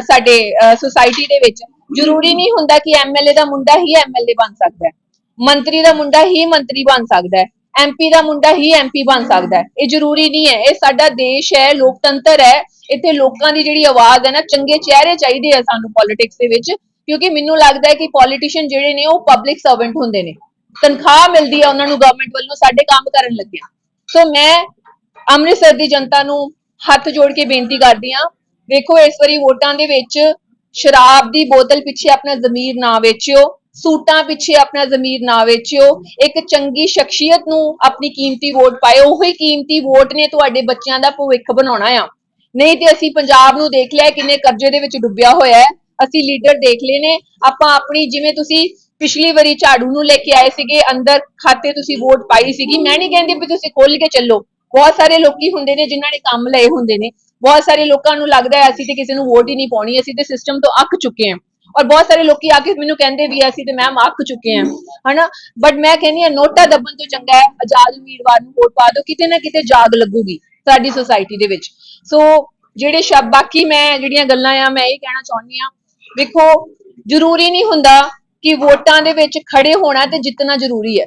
ਸਾਡੇ ਸੁਸਾਇਟੀ ਦੇ ਵਿੱਚ, ਜ਼ਰੂਰੀ ਨਹੀਂ ਹੁੰਦਾ ਕਿ ਐਮਐਲਏ ਦਾ ਮੁੰਡਾ ਹੀ ਐਮਐਲਏ ਬਣ ਸਕਦਾ ਹੈ। ਮੰਤਰੀ ਦਾ ਮੁੰਡਾ ਹੀ ਮੰਤਰੀ ਬਣ ਸਕਦਾ ਹੈ। ਐਮਪੀ ਦਾ ਮੁੰਡਾ ਹੀ ਐਮਪੀ ਬਣ ਸਕਦਾ ਹੈ। ਇਹ ਜ਼ਰੂਰੀ ਨਹੀਂ ਹੈ। ਇਹ ਸਾਡਾ ਦੇਸ਼ ਹੈ, ਲੋਕਤੰਤਰ ਹੈ। ਇੱਥੇ ਲੋਕਾਂ ਦੀ ਜਿਹੜੀ ਆਵਾਜ਼ ਹੈ ਨਾ, ਚੰਗੇ ਚਿਹਰੇ ਚਾਹੀਦੇ ਆ ਸਾਨੂੰ ਪੋਲਿਟਿਕਸ ਦੇ ਵਿੱਚ, ਕਿਉਂਕਿ ਮੈਨੂੰ ਲੱਗਦਾ ਹੈ ਕਿ ਪੋਲੀਟੀਸ਼ੀਅਨ ਜਿਹੜੇ ਨੇ, ਉਹ ਪਬਲਿਕ ਸਰਵੈਂਟ ਹੁੰਦੇ ਨੇ। ਤਨਖਾਹ ਮਿਲਦੀ ਹੈ ਉਹਨਾਂ ਨੂੰ ਗਵਰਨਮੈਂਟ ਵੱਲੋਂ, ਸਾਡੇ ਕੰਮ ਕਰਨ ਲੱਗਿਆ। ਸੋ ਮੈਂ ਅੰਮ੍ਰਿਤਸਰ ਦੀ ਜਨਤਾ ਨੂੰ ਹੱਥ ਜੋੜ ਕੇ ਬੇਨਤੀ ਕਰਦੀ ਹਾਂ, ਵੇਖੋ ਇਸ ਵਾਰੀ ਵੋਟਾਂ ਦੇ ਵਿੱਚ ਸ਼ਰਾਬ ਦੀ ਬੋਤਲ ਪਿੱਛੇ ਆਪਣਾ ਜ਼ਮੀਰ ਨਾ ਵੇਚਿਓ, ਸੂਟਾਂ ਪਿੱਛੇ ਆਪਣਾ ਜ਼ਮੀਰ ਨਾ ਵੇਚਿਓ, ਇੱਕ ਚੰਗੀ ਸ਼ਖਸੀਅਤ ਨੂੰ ਆਪਣੀ ਕੀਮਤੀ ਵੋਟ ਪਾਇਓ, ਉਹੀ ਕੀਮਤੀ ਵੋਟ ਨੇ ਤੁਹਾਡੇ ਬੱਚਿਆਂ ਦਾ ਭਵਿੱਖ ਬਣਾਉਣਾ ਆ। ਨਹੀਂ ਤੇ ਅਸੀਂ ਪੰਜਾਬ ਨੂੰ ਦੇਖ ਲਿਆ ਕਿੰਨੇ ਕਰਜ਼ੇ ਦੇ ਵਿੱਚ ਡੁੱਬਿਆ ਹੋਇਆ ਹੈ। ਅਸੀਂ ਲੀਡਰ ਦੇਖ ਲਏ ਨੇ। ਆਪਾਂ ਆਪਣੀ ਜਿਵੇਂ ਤੁਸੀਂ ਪਿਛਲੀ ਵਾਰੀ ਝਾੜੂ ਨੂੰ ਲੈ ਕੇ ਆਏ ਸੀਗੇ, ਅੰਦਰ ਖਾਤੇ ਤੁਸੀਂ ਵੋਟ ਪਾਈ ਸੀਗੀ। ਮੈਂ ਨਹੀਂ ਕਹਿੰਦੀ ਵੀ ਤੁਸੀਂ ਖੋਲ ਕੇ ਚੱਲੋ। ਬਹੁਤ ਸਾਰੇ ਲੋਕੀ ਹੁੰਦੇ ਨੇ ਜਿਨ੍ਹਾਂ ਨੇ ਕੰਮ ਲਏ ਹੁੰਦੇ ਨੇ। ਬਹੁਤ ਸਾਰੇ ਲੋਕਾਂ ਨੂੰ ਲੱਗਦਾ ਹੈ ਅਸੀਂ ਤੇ ਕਿਸੇ ਨੂੰ ਵੋਟ ਹੀ ਨਹੀਂ ਪਾਉਣੀ, ਅਸੀਂ ਤੇ ਸਿਸਟਮ ਤੋਂ ਅੱਕ ਚੁੱਕੇ ਹਾਂ। ਔਰ ਬਹੁਤ ਸਾਰੇ ਲੋਕੀ ਆ ਕੇ ਮੈਨੂੰ ਕਹਿੰਦੇ ਵੀ ਅਸੀਂ ਤੇ ਮੈਮ ਅੱਕ ਚੁੱਕੇ ਹਾਂ। ਹਨਾ? ਬਟ ਮੈਂ ਕਹਿੰਦੀ ਹਾਂ, ਨੋਟਾ ਦੱਬਣ ਤੋਂ ਚੰਗਾ ਹੈ, ਆਜ਼ਾਦ ਉਮੀਦਵਾਰ ਨੂੰ ਵੋਟ ਪਾ ਦਿਓ, ਕਿਤੇ ਨਾ ਕਿਤੇ ਜਾਗ ਲੱਗੂਗੀ ਸਾਡੀ ਸੁਸਾਇਟੀ ਦੇ ਵਿੱਚ। ਸੋ ਜਿਹੜੇ ਸ਼ਬਦ ਬਾਕੀ ਮੈਂ ਜਿਹੜੀਆਂ ਗੱਲਾਂ ਆ, ਮੈਂ ਇਹ ਕਹਿਣਾ ਚਾਹੁੰਦੀ ਆ ਵੇਖੋ, ਜ਼ਰੂਰੀ ਨਹੀਂ ਹੁੰਦਾ ਕਿ ਵੋਟਾਂ ਦੇ ਵਿੱਚ ਖੜੇ ਹੋਣਾ ਤੇ ਜਿੱਤਣਾ ਜ਼ਰੂਰੀ ਹੈ।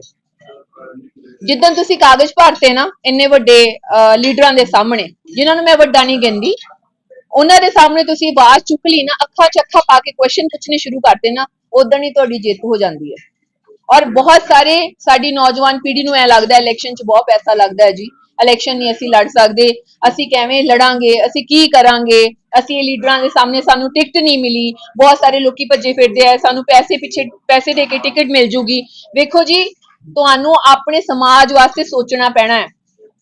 ਜਿੱਦਣ ਤੁਸੀਂ ਕਾਗਜ਼ ਭਰਤੇ ਨਾ, ਇੰਨੇ ਵੱਡੇ ਲੀਡਰਾਂ ਦੇ ਸਾਹਮਣੇ, ਜਿਨ੍ਹਾਂ ਨੂੰ ਮੈਂ ਵੱਡਾ ਨਹੀਂ ਕਹਿੰਦੀ, ਉਹਨਾਂ ਦੇ ਸਾਹਮਣੇ ਤੁਸੀਂ ਆਵਾਜ਼ ਚੁੱਕ ਲਈ ਨਾ, ਅੱਖਾਂ 'ਚ ਪਾ ਕੇ ਕੁਐਸਚਨ ਪੁੱਛਣੇ ਸ਼ੁਰੂ ਕਰਤੇ ਨਾ ਉਦੋਂ ਹੀ ਤੁਹਾਡੀ ਜਿੱਤ ਹੋ ਜਾਂਦੀ ਹੈ। ਔਰ ਬਹੁਤ ਸਾਰੇ ਸਾਡੀ ਨੌਜਵਾਨ ਪੀੜ੍ਹੀ ਨੂੰ ਐ ਲੱਗਦਾ ਇਲੈਕਸ਼ਨ 'ਚ ਬਹੁਤ ਪੈਸਾ ਲੱਗਦਾ ਹੈ ਜੀ। ਇਲੈਕਸ਼ਨ ਨਹੀਂ ਅਸੀਂ ਲੜ ਸਕਦੇ। ਅਸੀਂ ਕਿਵੇਂ ਲੜਾਂਗੇ? ਅਸੀਂ ਕੀ ਕਰਾਂਗੇ? ਅਸੀਂ ਇਹ ਲੀਡਰਾਂ ਦੇ ਸਾਹਮਣੇ ਸਾਨੂੰ ਟਿਕਟ ਨਹੀਂ ਮਿਲੀ। ਬਹੁਤ ਸਾਰੇ ਲੋਕੀ ਭੱਜੇ ਫਿਰਦੇ ਆ। ਸਾਨੂੰ ਪੈਸੇ ਪਿੱਛੇ, ਪੈਸੇ ਦੇ ਕੇ ਟਿਕਟ ਮਿਲ ਜੂਗੀ। ਵੇਖੋ ਜੀ, ਤੁਹਾਨੂੰ ਆਪਣੇ ਸਮਾਜ ਵਾਸਤੇ ਸੋਚਣਾ ਪੈਣਾ ਹੈ।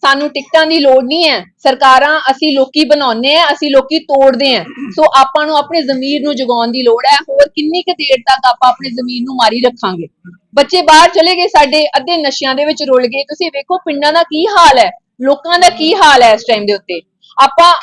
ਸਾਨੂੰ ਟਿਕਟਾਂ ਦੀ ਲੋੜ ਨਹੀਂ ਹੈ। ਸਰਕਾਰਾਂ ਅਸੀਂ ਲੋਕੀ ਬਣਾਉਂਦੇ ਆ ਅਸੀਂ ਲੋਕੀ ਤੋੜਦੇ ਆ ਸੋ ਆਪਾਂ ਨੂੰ ਆਪਣੇ ਜ਼ਮੀਰ ਨੂੰ ਜਗਾਉਣ ਦੀ ਲੋੜ ਹੈ। ਹੋਰ ਕਿੰਨੀ ਕੁ ਦੇਰ ਤੱਕ ਆਪਾਂ ਆਪਣੇ ਜ਼ਮੀਰ ਨੂੰ ਮਾਰੀ ਰੱਖਾਂਗੇ? ਬੱਚੇ ਬਾਹਰ ਚਲੇ ਗਏ, ਸਾਡੇ ਅੱਧੇ ਨਸ਼ਿਆਂ ਦੇ ਵਿੱਚ ਰੁਲ ਗਏ। ਤੁਸੀਂ ਵੇਖੋ ਪਿੰਡਾਂ ਦਾ ਕੀ ਹਾਲ ਹੈ। ਲੋਕਾਂ ਦਾ ਕੀ ਹਾਲ ਹੈ ਇਸ ਟਾਈਮ ਦੇ ਉੱਤੇ? ਆਪਾਂ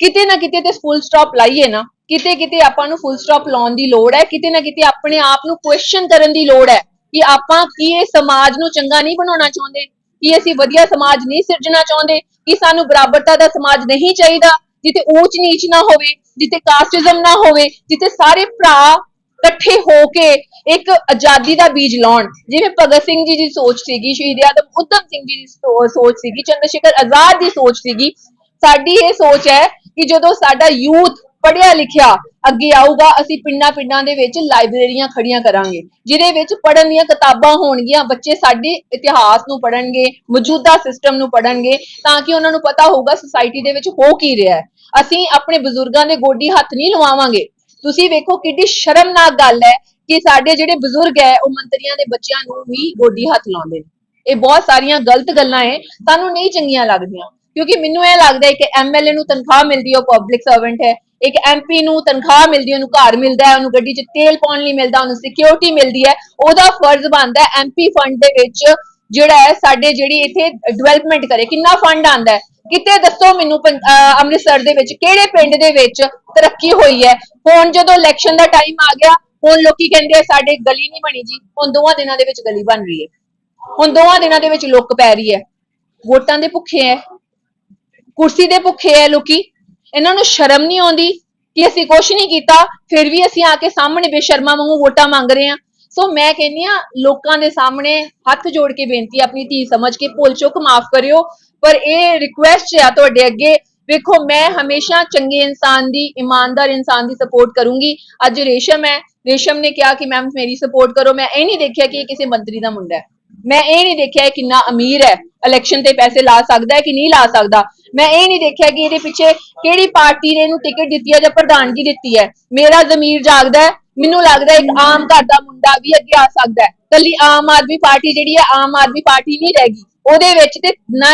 ਕਿਤੇ ਨਾ ਕਿਤੇ ਤੇ ਫੁੱਲ ਸਟਾਪ ਲਾਈਏ ਨਾ, ਕਿਤੇ ਕਿਤੇ ਆਪਾਂ ਨੂੰ ਫੁੱਲ ਸਟਾਪ ਲਾਉਣ ਦੀ ਲੋੜ ਹੈ, ਕਿਤੇ ਨਾ ਕਿਤੇ ਆਪਣੇ ਆਪ ਨੂੰ ਕੁਐਸਚਨ ਕਰਨ ਦੀ ਲੋੜ ਹੈ ਕਿ ਆਪਾਂ ਕੀ ਇਹ ਸਮਾਜ ਨੂੰ ਚੰਗਾ ਨਹੀਂ ਬਣਾਉਣਾ ਚਾਹੁੰਦੇ, ਕਿ ਅਸੀਂ ਵਧੀਆ ਸਮਾਜ ਨਹੀਂ ਸਿਰਜਣਾ ਚਾਹੁੰਦੇ, ਕਿ ਸਾਨੂੰ ਬਰਾਬਰਤਾ ਦਾ ਸਮਾਜ ਨਹੀਂ ਚਾਹੀਦਾ, ਜਿੱਥੇ ਊਚ ਨੀਚ ਨਾ ਹੋਵੇ, ਜਿੱਥੇ ਕਾਸਟਿਜ਼ਮ ਨਾ ਹੋਵੇ, ਜਿੱਥੇ ਸਾਰੇ ਭਰਾ ਇਕੱਠੇ ਹੋ ਕੇ ਇੱਕ ਆਜ਼ਾਦੀ ਦਾ ਬੀਜ ਲਾਉਣ। ਜਿਵੇਂ ਭਗਤ ਸਿੰਘ ਜੀ ਦੀ ਸੋਚ ਸੀਗੀ, ਸ਼ਹੀਦ ਆਦਮ ਉਦਮ ਸਿੰਘ ਜੀ ਦੀ ਸੋ- ਸੋਚ ਸੀਗੀ ਚੰਦਰ ਸ਼ੇਖਰ ਆਜ਼ਾਦ ਦੀ ਸੋਚ ਸੀਗੀ। ਸਾਡੀ ਇਹ ਸੋਚ ਹੈ ਕਿ ਜਦੋਂ ਸਾਡਾ ਯੂਥ ਪੜ੍ਹਿਆ ਲਿਖਿਆ ਅੱਗੇ ਆਊਗਾ, ਅਸੀਂ ਪਿੰਡਾਂ ਪਿੰਡਾਂ ਦੇ ਵਿੱਚ ਲਾਇਬ੍ਰੇਰੀਆਂ ਖੜੀਆਂ ਕਰਾਂਗੇ, ਜਿਹਦੇ ਵਿੱਚ ਪੜ੍ਹਨ ਦੀਆਂ ਕਿਤਾਬਾਂ ਹੋਣਗੀਆਂ, ਬੱਚੇ ਸਾਡੇ ਇਤਿਹਾਸ ਨੂੰ ਪੜ੍ਹਨਗੇ, ਮੌਜੂਦਾ ਸਿਸਟਮ ਨੂੰ ਪੜ੍ਹਨਗੇ, ਤਾਂ ਕਿ ਉਹਨਾਂ ਨੂੰ ਪਤਾ ਹੋਊਗਾ ਸੁਸਾਇਟੀ ਦੇ ਵਿੱਚ ਹੋ ਕੀ ਰਿਹਾ ਹੈ। ਅਸੀਂ ਆਪਣੇ ਬਜ਼ੁਰਗਾਂ ਦੇ ਗੋਡੀ ਹੱਥ ਨਹੀਂ ਲਵਾਵਾਂਗੇ। ਤੁਸੀਂ ਵੇਖੋ ਕਿੱਡੀ ਸ਼ਰਮਨਾਕ ਗੱਲ ਹੈ ਕਿ ਸਾਡੇ ਜਿਹੜੇ ਬਜ਼ੁਰਗ ਹੈ, ਉਹ ਮੰਤਰੀਆਂ ਦੇ ਬੱਚਿਆਂ ਨੂੰ ਵੀ ਗੋਡੀ ਹੱਥ ਲਾਉਂਦੇ ਨੇ। ਇਹ ਬਹੁਤ ਸਾਰੀਆਂ ਗਲਤ ਗੱਲਾਂ ਹੈ ਸਾਨੂੰ ਨਹੀਂ ਚੰਗੀਆਂ ਲੱਗਦੀਆਂ। ਕਿਉਂਕਿ ਮੈਨੂੰ ਇਹ ਲੱਗਦਾ ਹੈ ਕਿ ਐਮਐਲਏ ਨੂੰ ਤਨਖਾਹ ਮਿਲਦੀ ਹੈ, ਉਹ ਪਬਲਿਕ ਸਰਵੈਂਟ ਹੈ। ਇੱਕ ਐਮਪੀ ਨੂੰ ਤਨਖਾਹ ਮਿਲਦੀ ਉਹਨੂੰ ਘਰ ਮਿਲਦਾ ਹੈ, ਉਹਨੂੰ ਗੱਡੀ 'ਚ ਤੇਲ ਪਾਉਣ ਲਈ ਮਿਲਦਾ, ਉਹਨੂੰ ਸਿਕਿਉਰਿਟੀ ਮਿਲਦੀ ਹੈ। ਉਹਦਾ ਫਰਜ਼ ਬਣਦਾ ਹੈ ਐਮਪੀ ਫੰਡ ਦੇ ਵਿੱਚ ਜਿਹੜਾ ਹੈ, ਸਾਡੇ ਜਿਹੜੀ ਇੱਥੇ ਡਿਵੈਲਪਮੈਂਟ ਕਰੇ। ਕਿੰਨਾ ਫੰਡ ਆਂਦਾ ਹੈ? ਕਿਤੇ ਦੱਸੋ ਮੈਨੂੰ ਪੰ- ਅਹ ਅੰਮ੍ਰਿਤਸਰ ਦੇ ਵਿੱਚ ਕਿਹੜੇ ਪਿੰਡ ਦੇ ਵਿੱਚ ਤਰੱਕੀ ਹੋਈ ਹੈ? ਹੁਣ ਜਦੋਂ ਇਲੈਕਸ਼ਨ ਦਾ ਟਾਈਮ ਆ ਗਿਆ ਹੁਣ ਲੋਕੀ ਕਹਿੰਦੇ ਆ ਸਾਡੇ ਗਲੀ ਨਹੀਂ ਬਣੀ ਜੀ ਹੁਣ ਦੋਵਾਂ ਦਿਨਾਂ ਦੇ ਵਿੱਚ ਗਲੀ ਬਣ ਰਹੀ ਹੈ। ਹੁਣ ਦੋਵਾਂ ਦਿਨਾਂ ਦੇ ਵਿੱਚ ਲੁੱਕ ਪੈ ਰਹੀ ਹੈ। ਵੋਟਾਂ ਦੇ ਭੁੱਖੇ ਹੈ। ਕੁਰਸੀ ਦੇ ਭੁੱਖੇ ਹੈ ਲੋਕੀ। ਇਹਨਾਂ ਨੂੰ ਸ਼ਰਮ ਨਹੀਂ ਆਉਂਦੀ ਕਿ ਅਸੀਂ ਕੁਝ ਨਹੀਂ ਕੀਤਾ ਫਿਰ ਵੀ ਅਸੀਂ ਆ ਕੇ ਸਾਹਮਣੇ ਬੇਸ਼ਰਮਾ ਵਾਂਗੂ ਵੋਟਾਂ ਮੰਗ ਰਹੇ ਹਾਂ। ਸੋ ਮੈਂ ਕਹਿੰਦੀ ਆ ਲੋਕਾਂ ਦੇ ਸਾਹਮਣੇ ਹੱਥ ਜੋੜ ਕੇ ਬੇਨਤੀ ਹੈ, ਆਪਣੀ ਧੀ ਸਮਝ ਕੇ ਭੁੱਲ ਚੁੱਕ ਮਾਫ ਕਰਿਓ। ਪਰ ਇਹ ਰਿਕੁਐਸਟ ਆ ਤੁਹਾਡੇ ਅੱਗੇ ਵੇਖੋ, ਮੈਂ ਹਮੇਸ਼ਾ ਚੰਗੇ ਇਨਸਾਨ ਦੀ, ਇਮਾਨਦਾਰ ਇਨਸਾਨ ਦੀ ਸਪੋਰਟ ਕਰੂੰਗੀ। ਅੱਜ ਰੇਸ਼ਮ ਹੈ, ਰੇਸ਼ਮ ਨੇ ਕਿਹਾ ਕਿ ਮੈਮ ਮੇਰੀ ਸਪੋਰਟ ਕਰੋ। ਮੈਂ ਇਹ ਨਹੀਂ ਦੇਖਿਆ ਕਿ ਇਹ ਕਿਸੇ ਮੰਤਰੀ ਦਾ ਮੁੰਡਾ ਹੈ। ਮੈਂ ਇਹ ਨਹੀਂ ਦੇਖਿਆ ਕਿੰਨਾ ਅਮੀਰ ਹੈ। ਇਲੈਕਸ਼ਨ ਤੇ ਪੈਸੇ ਲਾ ਸਕਦਾ ਹੈ ਕਿ ਨਹੀਂ ਲਾ ਸਕਦਾ। ਮੈਂ ਇਹ ਨਹੀਂ ਦੇਖਿਆ ਕਿ ਇਹਦੇ ਪਿੱਛੇ ਕਿਹੜੀ ਪਾਰਟੀ ਨੇ ਇਹਨੂੰ ਟਿਕਟ ਦਿੱਤੀ ਹੈ ਜਾਂ ਪ੍ਰਧਾਨਗੀ ਦਿੱਤੀ ਹੈ। ਮੇਰਾ ਜ਼ਮੀਰ ਜਾਗਦਾ ਹੈ। ਮੈਨੂੰ ਲੱਗਦਾ ਇੱਕ ਆਮ ਘਰ ਦਾ ਮੁੰਡਾ ਵੀ ਅੱਗੇ ਆ ਸਕਦਾ ਹੈ। ਕੱਲੀ ਆਮ ਆਦਮੀ ਪਾਰਟੀ ਜਿਹੜੀ ਹੈ, ਆਮ ਆਦਮੀ ਪਾਰਟੀ ਨਹੀਂ ਰਹਿ ਗਈ। ਉਹਦੇ ਵਿੱਚ ਤੇ ਨਾ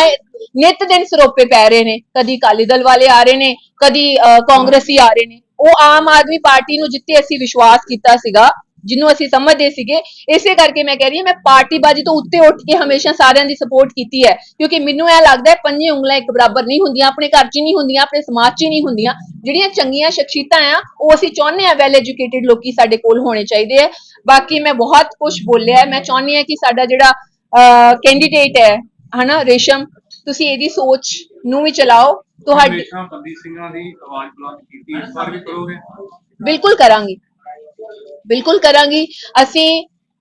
ਨਿਤ ਦਿਨ ਸਰੋਪੇ ਪੈ ਰਹੇ ਨੇ। ਕਦੀ ਅਕਾਲੀ ਦਲ ਵਾਲੇ ਆ ਰਹੇ ਨੇ, ਕਦੀ ਕਾਂਗਰਸੀ ਆ ਰਹੇ ਨੇ। ਉਹ ਆਮ ਆਦਮੀ ਪਾਰਟੀ ਨੂੰ ਜਿੱਤੇ ਅਸੀਂ ਵਿਸ਼ਵਾਸ ਕੀਤਾ ਸੀਗਾ, ਜਿਹਨੂੰ ਅਸੀਂ ਸਮਝਦੇ ਸੀਗੇ, ਇਸੇ ਕਰਕੇ ਮੈਂ ਕਹਿ ਰਹੀ ਹਾਂ, ਮੈਂ ਪਾਰਟੀਬਾਜ਼ੀ ਤੋਂ ਉੱਤੇ ਉੱਠ ਕੇ ਹਮੇਸ਼ਾ ਸਾਰਿਆਂ ਦੀ ਸਪੋਰਟ ਕੀਤੀ ਹੈ। ਕਿਉਂਕਿ ਮੈਨੂੰ ਇਹ ਲੱਗਦਾ ਹੈ ਪੰਜੇ ਉਂਗਲਾਂ ਇੱਕ ਬਰਾਬਰ ਨਹੀਂ ਹੁੰਦੀਆਂ, ਆਪਣੇ ਘਰ 'ਚ ਹੀ ਨਹੀਂ ਹੁੰਦੀਆਂ, ਆਪਣੇ ਸਮਾਜ 'ਚ ਹੀ ਨਹੀਂ ਹੁੰਦੀਆਂ। ਜਿਹੜੀਆਂ ਚੰਗੀਆਂ ਸ਼ਖਸੀਅਤਾਂ ਆ, ਉਹ ਅਸੀਂ ਚਾਹੁੰਦੇ ਆ ਵੈਲ ਐਜੂਕੇਟਿਡ ਲੋਕੀ ਸਾਡੇ ਕੋਲ ਹੋਣੇ ਚਾਹੀਦੇ ਆ ਬਾਕੀ ਮੈਂ ਬਹੁਤ ਕੁਝ ਬੋਲਿਆ ਮੈਂ ਚਾਹੁੰਦੀ ਹਾਂ ਕਿ ਸਾਡਾ ਜਿਹੜਾ ਕੈਂਡੀਡੇਟ ਹੈ ਹਨਾ ਰੇਸ਼ਮ? ਤੁਸੀਂ ਇਹਦੀ ਸੋਚ ਨੂੰ ਵੀ ਚਲਾਓ ਤੁਹਾਡੀ ਹਮੇਸ਼ਾ ਬੰਦੀ ਸਿੰਘਾਂ ਦੀ ਆਵਾਜ਼ ਬੁਲੰਦ ਕੀਤੀ ਇਸ ਵਾਰ ਵੀ ਕਰੋਗੇ? ਬਿਲਕੁਲ ਕਰਾਂਗੀ। ਬਿਲਕੁਲ ਕਰਾਂਗੀ। ਅਸੀਂ